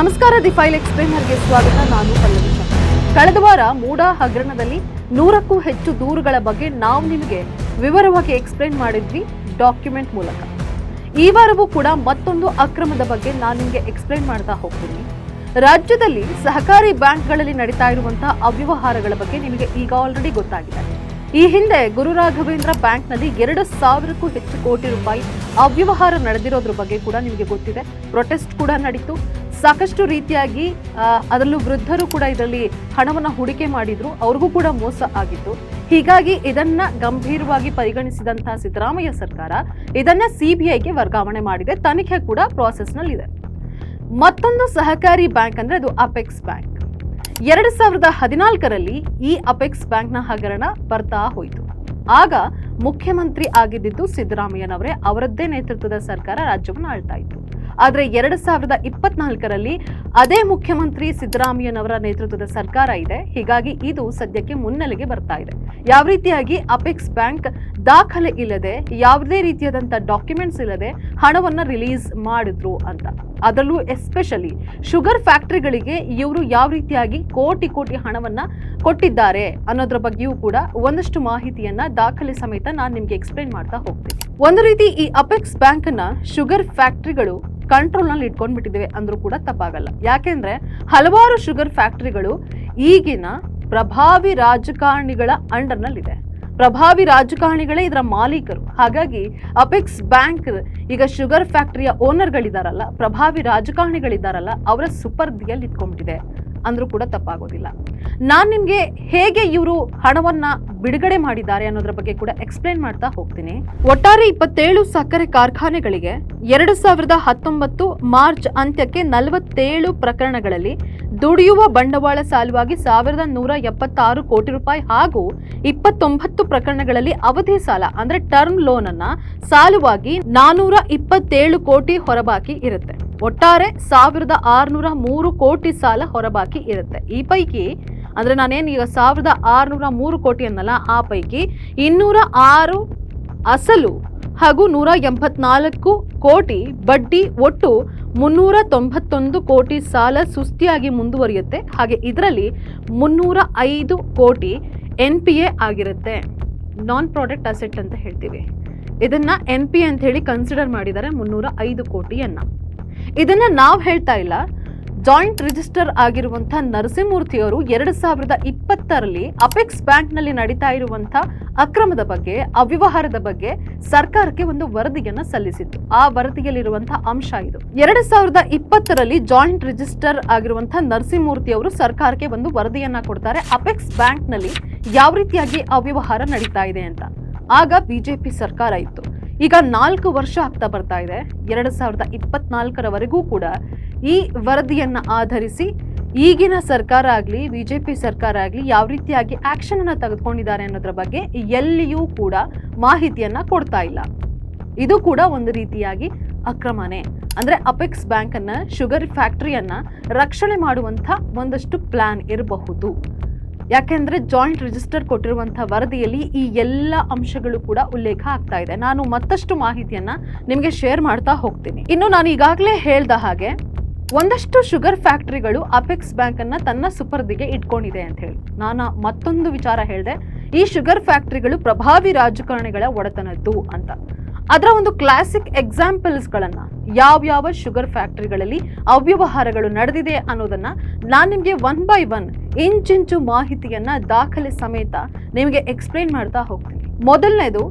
ನಮಸ್ಕಾರ, the file ಎಕ್ಸ್ಪ್ಲೇನರ್ಗೆ ಸ್ವಾಗತ. ನಾನು ಪಲ್ಲವಿ ಕಳೆದ ವಾರ ಮೂಡಾ ಹಗರಣದಲ್ಲಿ ನೂರಕ್ಕೂ ಹೆಚ್ಚು ದೂರುಗಳ ಬಗ್ಗೆ ನಾವು ನಿಮಗೆ ವಿವರವಾಗಿ ಎಕ್ಸ್ಪ್ಲೇನ್ ಮಾಡಿದ್ವಿ ಡಾಕ್ಯುಮೆಂಟ್ ಮೂಲಕ. ಈ ವಾರವೂ ಕೂಡ ಮತ್ತೊಂದು ಅಕ್ರಮದ ಬಗ್ಗೆ ನಾನು ನಿಮಗೆ ಎಕ್ಸ್ಪ್ಲೇನ್ ಮಾಡ್ತಾ ಹೋಗ್ತೀನಿ. ರಾಜ್ಯದಲ್ಲಿ ಸಹಕಾರಿ ಬ್ಯಾಂಕ್ಗಳಲ್ಲಿ ನಡೀತಾ ಇರುವಂತಹ ಅವ್ಯವಹಾರಗಳ ಬಗ್ಗೆ ನಿಮಗೆ ಈಗ ಆಲ್ರೆಡಿ ಗೊತ್ತಾಗಿದೆ. ಈ ಹಿಂದೆ ಗುರು ರಾಘವೇಂದ್ರ ಬ್ಯಾಂಕ್ನಲ್ಲಿ ಎರಡು ಸಾವಿರಕ್ಕೂ ಹೆಚ್ಚು ಕೋಟಿ ರೂಪಾಯಿ ಅವ್ಯವಹಾರ ನಡೆದಿರೋದ್ರ ಬಗ್ಗೆ ಕೂಡ ನಿಮಗೆ ಗೊತ್ತಿದೆ. ಪ್ರೊಟೆಸ್ಟ್ ಕೂಡ ನಡೀತು. ಸಾಕಷ್ಟು ರೀತಿಯಾಗಿ ಅದರಲ್ಲೂ ವೃದ್ಧರು ಕೂಡ ಇದರಲ್ಲಿ ಹಣವನ್ನು ಹೂಡಿಕೆ ಮಾಡಿದ್ರು. ಅವ್ರಿಗೂ ಕೂಡ ಮೋಸ ಆಗಿತ್ತು. ಹೀಗಾಗಿ ಇದನ್ನ ಗಂಭೀರವಾಗಿ ಪರಿಗಣಿಸಿದಂತಹ ಸಿದ್ದರಾಮಯ್ಯ ಸರ್ಕಾರ ಇದನ್ನ ಸಿಬಿಐಗೆ ವರ್ಗಾವಣೆ ಮಾಡಿದೆ. ತನಿಖೆ ಕೂಡ ಪ್ರಾಸೆಸ್ನಲ್ಲಿದೆ ಮತ್ತೊಂದು ಸಹಕಾರಿ ಬ್ಯಾಂಕ್ ಅಂದ್ರೆ ಅದು ಅಪೆಕ್ಸ್ ಬ್ಯಾಂಕ್ ಎರಡು ಸಾವಿರದ ಹದಿನಾಲ್ಕರಲ್ಲಿ ಈ ಅಪೆಕ್ಸ್ ಬ್ಯಾಂಕ್ನ ಹಗರಣ ಬರ್ತಾ ಹೋಯಿತು. ಆಗ ಮುಖ್ಯಮಂತ್ರಿ ಆಗಿದ್ದಿದ್ದು ಸಿದ್ದರಾಮಯ್ಯನವರೇ. ಅವರದ್ದೇ ನೇತೃತ್ವದ ಸರ್ಕಾರ ರಾಜ್ಯವನ್ನು ಆಳ್ತಾ ಇತ್ತು. ಆದರೆ ಎರಡು ಸಾವಿರದ ಇಪ್ಪತ್ನಾಲ್ಕರಲ್ಲಿ ಅದೇ ಮುಖ್ಯಮಂತ್ರಿ ಸಿದ್ದರಾಮಯ್ಯನವರ ನೇತೃತ್ವದ ಸರ್ಕಾರ ಇದೆ. ಹೀಗಾಗಿ ಇದು ಸದ್ಯಕ್ಕೆ ಮುನ್ನೆಲೆಗೆ ಬರ್ತಾ ಇದೆ. ಯಾವ ರೀತಿಯಾಗಿ ಅಪೆಕ್ಸ್ ಬ್ಯಾಂಕ್ ದಾಖಲೆ ಇಲ್ಲದೆ, ಯಾವುದೇ ರೀತಿಯಾದಂಥ ಡಾಕ್ಯುಮೆಂಟ್ಸ್ ಇಲ್ಲದೆ ಹಣವನ್ನ ರಿಲೀಸ್ ಮಾಡಿದ್ರು ಅಂತ. ಅದರಲ್ಲೂ ಎಸ್ಪೆಷಲಿ ಶುಗರ್ ಫ್ಯಾಕ್ಟ್ರಿಗಳಿಗೆ ಇವರು ಯಾವ ರೀತಿಯಾಗಿ ಕೋಟಿ ಕೋಟಿ ಹಣವನ್ನ ಕೊಟ್ಟಿದ್ದಾರೆ ಅನ್ನೋದ್ರ ಬಗ್ಗೆಯೂ ಕೂಡ ಒಂದಷ್ಟು ಮಾಹಿತಿಯನ್ನ ದಾಖಲೆ ಸಮೇತ ನಾನು ನಿಮ್ಗೆ ಎಕ್ಸ್ಪ್ಲೈನ್ ಮಾಡ್ತಾ ಹೋಗ್ತೀನಿ. ಒಂದು ರೀತಿ ಈ ಅಪೆಕ್ಸ್ ಬ್ಯಾಂಕ್ನ ಶುಗರ್ ಫ್ಯಾಕ್ಟ್ರಿಗಳು ಕಂಟ್ರೋಲ್ನಲ್ಲಿ ಇಟ್ಕೊಂಡ್ ಬಿಟ್ಟಿದ್ದೇವೆ ಅಂದ್ರೂ ಕೂಡ ತಪ್ಪಾಗಲ್ಲ. ಯಾಕೆಂದ್ರೆ ಹಲವಾರು ಶುಗರ್ ಫ್ಯಾಕ್ಟ್ರಿಗಳು ಈಗಿನ ಪ್ರಭಾವಿ ರಾಜಕಾರಣಿಗಳ ಅಂಡರ್ನಲ್ಲಿದೆ ಪ್ರಭಾವಿ ರಾಜಕಾರಣಿಗಳೇ ಇದರ ಮಾಲೀಕರು. ಹಾಗಾಗಿ ಅಪೆಕ್ಸ್ ಬ್ಯಾಂಕ್ ಈಗ ಶುಗರ್ ಫ್ಯಾಕ್ಟರಿಯ ಓನರ್ಗಳಿದಾರಲ್ಲ ಪ್ರಭಾವಿ ರಾಜಕಾರಣಿಗಳಿದಾರಲ್ಲ ಅವರ ಸುಪರ್ದಿಯಲ್ಲಿ ಇಟ್ಕೊಂಡ್ಬಿಟ್ಟಿದೆ ಅಂದ್ರೂ ಕೂಡ ತಪ್ಪಾಗೋದಿಲ್ಲ. ನಾನ್ ನಿಮ್ಗೆ ಹೇಗೆ ಇವರು ಹಣವನ್ನ ಬಿಡುಗಡೆ ಮಾಡಿದ್ದಾರೆ ಅನ್ನೋದ್ರ ಬಗ್ಗೆ ಕೂಡ ಎಕ್ಸ್ಪ್ಲೈನ್ ಮಾಡ್ತಾ ಹೋಗ್ತೀನಿ. ಒಟ್ಟಾರೆ ಇಪ್ಪತ್ತೇಳು ಸಕ್ಕರೆ ಕಾರ್ಖಾನೆಗಳಿಗೆ ಎರಡು ಸಾವಿರದ ಹತ್ತೊಂಬತ್ತು ಮಾರ್ಚ್ ಅಂತ್ಯಕ್ಕೆ ನಲವತ್ತೇಳು ಪ್ರಕರಣಗಳಲ್ಲಿ ದುಡಿಯುವ ಬಂಡವಾಳ ಸಾಲವಾಗಿ ಸಾವಿರದ ನೂರ ಎಪ್ಪತ್ತಾರು ಕೋಟಿ ರೂಪಾಯಿ ಹಾಗೂ ಇಪ್ಪತ್ತೊಂಬತ್ತು ಪ್ರಕರಣಗಳಲ್ಲಿ ಅವಧಿ ಸಾಲ, ಅಂದ್ರೆ ಟರ್ಮ್ ಲೋನ್ ಅನ್ನ ಸಾಲವಾಗಿ ನಾನೂರ ಇಪ್ಪತ್ತೇಳು ಕೋಟಿ ಹೊರಬಾಕಿ ಇರುತ್ತೆ. ಒಟ್ಟಾರೆ ಸಾವಿರದ ಆರುನೂರ ಮೂರು ಕೋಟಿ ಸಾಲ ಹೊರಬಾಕಿ ಇರುತ್ತೆ. ಈ ಪೈಕಿ, ಅಂದ್ರೆ ನಾನೇನು ಈಗ ಸಾವಿರದ ಆರುನೂರ ಮೂರು ಕೋಟಿ ಅನ್ನಲ್ಲ, ಆ ಪೈಕಿ ಇನ್ನೂರ ಆರು ಅಸಲು ಹಾಗೂ ನೂರ ಎಂಬತ್ನಾಲ್ಕು ಕೋಟಿ ಬಡ್ಡಿ ಒಟ್ಟು ಮುನ್ನೂರ ತೊಂಬತ್ತೊಂದು ಕೋಟಿ ಸಾಲ ಸುಸ್ತಿಯಾಗಿ ಮುಂದುವರಿಯುತ್ತೆ. ಹಾಗೆ ಇದರಲ್ಲಿ ಮುನ್ನೂರ ಐದು ಕೋಟಿ ಎನ್ ಪಿ ಎ ಆಗಿರುತ್ತೆ. ನಾನ್ ಪ್ರಾಡಕ್ಟ್ ಅಸೆಟ್ ಅಂತ ಹೇಳ್ತೀವಿ. ಇದನ್ನ ಎನ್ ಪಿ ಅಂತ ಹೇಳಿ ಕನ್ಸಿಡರ್ ಮಾಡಿದ್ದಾರೆ ಮುನ್ನೂರ ಐದು ಕೋಟಿಯನ್ನು. ಇದನ್ನ ನಾವು ಹೇಳ್ತಾ ಇಲ್ಲ. ಜಾಯಿಂಟ್ ರಿಜಿಸ್ಟರ್ ಆಗಿರುವಂತಹ ನರಸಿಂಹಮೂರ್ತಿ ಅವರು ಎರಡು ಸಾವಿರದ ಇಪ್ಪತ್ತರಲ್ಲಿ ಅಪೆಕ್ಸ್ ಬ್ಯಾಂಕ್ನಲ್ಲಿ ನಡೀತಾ ಇರುವಂತಹ ಅಕ್ರಮದ ಬಗ್ಗೆ, ಅವ್ಯವಹಾರದ ಬಗ್ಗೆ ಸರ್ಕಾರಕ್ಕೆ ಒಂದು ವರದಿಯನ್ನ ಸಲ್ಲಿಸಿತ್ತು. ಆ ವರದಿಯಲ್ಲಿರುವಂತಹ ಅಂಶ ಇದು. ಎರಡು ಸಾವಿರದ ಇಪ್ಪತ್ತರಲ್ಲಿ ಜಾಯಿಂಟ್ ರಿಜಿಸ್ಟರ್ ಆಗಿರುವಂತಹ ನರಸಿಂಹಮೂರ್ತಿ ಅವರು ಸರ್ಕಾರಕ್ಕೆ ಒಂದು ವರದಿಯನ್ನ ಕೊಡ್ತಾರೆ. ಅಪೆಕ್ಸ್ ಬ್ಯಾಂಕ್ನಲ್ಲಿ ಯಾವ ರೀತಿಯಾಗಿ ಅವ್ಯವಹಾರ ನಡೀತಾ ಇದೆ ಅಂತ. ಆಗ ಬಿಜೆಪಿ ಸರ್ಕಾರ ಇತ್ತು. ಈಗ ನಾಲ್ಕು ವರ್ಷ ಆಗ್ತಾ ಬರ್ತಾ ಇದೆ. ಎರಡು ಸಾವಿರದ ಇಪ್ಪತ್ನಾಲ್ಕರವರೆಗೂ ಕೂಡ ಈ ವರದಿಯನ್ನು ಆಧರಿಸಿ ಈಗಿನ ಸರ್ಕಾರ ಆಗಲಿ ಬಿಜೆಪಿ ಸರ್ಕಾರ ಆಗಲಿ ಯಾವ ರೀತಿಯಾಗಿ ಆಕ್ಷನ್ ಅನ್ನ ತೆಗೆದುಕೊಂಡಿದ್ದಾರೆ ಅನ್ನೋದ್ರ ಬಗ್ಗೆ ಎಲ್ಲಿಯೂ ಕೂಡ ಮಾಹಿತಿಯನ್ನ ಕೊಡ್ತಾ ಇಲ್ಲ. ಇದು ಕೂಡ ಒಂದು ರೀತಿಯಾಗಿ ಅಕ್ರಮನೇ. ಅಂದ್ರೆ ಅಪೆಕ್ಸ್ ಬ್ಯಾಂಕನ್ನು ಶುಗರ್ ಫ್ಯಾಕ್ಟರಿಯನ್ನ ರಕ್ಷಣೆ ಮಾಡುವಂತ ಒಂದಷ್ಟು ಪ್ಲಾನ್ ಇರಬಹುದು. ಯಾಕೆಂದ್ರೆ ಜಾಯಿಂಟ್ ರಿಜಿಸ್ಟರ್ ಕೊಟ್ಟಿರುವಂಥ ವರದಿಯಲ್ಲಿ ಈ ಎಲ್ಲ ಅಂಶಗಳು ಕೂಡ ಉಲ್ಲೇಖ ಆಗ್ತಾ ಇದೆ. ನಾನು ಮತ್ತಷ್ಟು ಮಾಹಿತಿಯನ್ನ ನಿಮಗೆ ಶೇರ್ ಮಾಡ್ತಾ ಹೋಗ್ತೀನಿ. ಇನ್ನು ನಾನು ಈಗಾಗಲೇ ಹೇಳ್ದ ಹಾಗೆ ಒಂದಷ್ಟು ಶುಗರ್ ಫ್ಯಾಕ್ಟ್ರಿಗಳು ಅಪೆಕ್ಸ್ ಬ್ಯಾಂಕ್ ಅನ್ನ ತನ್ನ ಸುಪರ್ದಿಗೆ ಇಟ್ಕೊಂಡಿದೆ ಅಂತ ಹೇಳಿ. ನಾನು ಮತ್ತೊಂದು ವಿಚಾರ ಹೇಳಿದೆ. ಈ ಶುಗರ್ ಫ್ಯಾಕ್ಟ್ರಿಗಳು ಪ್ರಭಾವಿ ರಾಜಕಾರಣಿಗಳ ಒಡೆತನದ್ದು ಅಂತ. ಅದರ ಒಂದು ಕ್ಲಾಸಿಕ್ ಎಕ್ಸಾಂಪಲ್ಸ್ಗಳನ್ನ ಯಾವ್ಯಾವ ಶುಗರ್ ಫ್ಯಾಕ್ಟ್ರಿಗಳಲ್ಲಿ ಅವ್ಯವಹಾರಗಳು ನಡೆದಿದೆ ಅನ್ನೋದನ್ನ ನಾನು ನಿಮಗೆ ಒನ್ ಬೈ ಒನ್ ಇಂಚಿಂಚು ಮಾಹಿತಿಯನ್ನ ದಾಖಲೆ ಸಮೇತ ನಿಮಗೆ ಎಕ್ಸ್ಪ್ಲೈನ್ ಮಾಡ್ತಾ ಹೋಗ್ತೀನಿ. ಮೊದಲನೇದು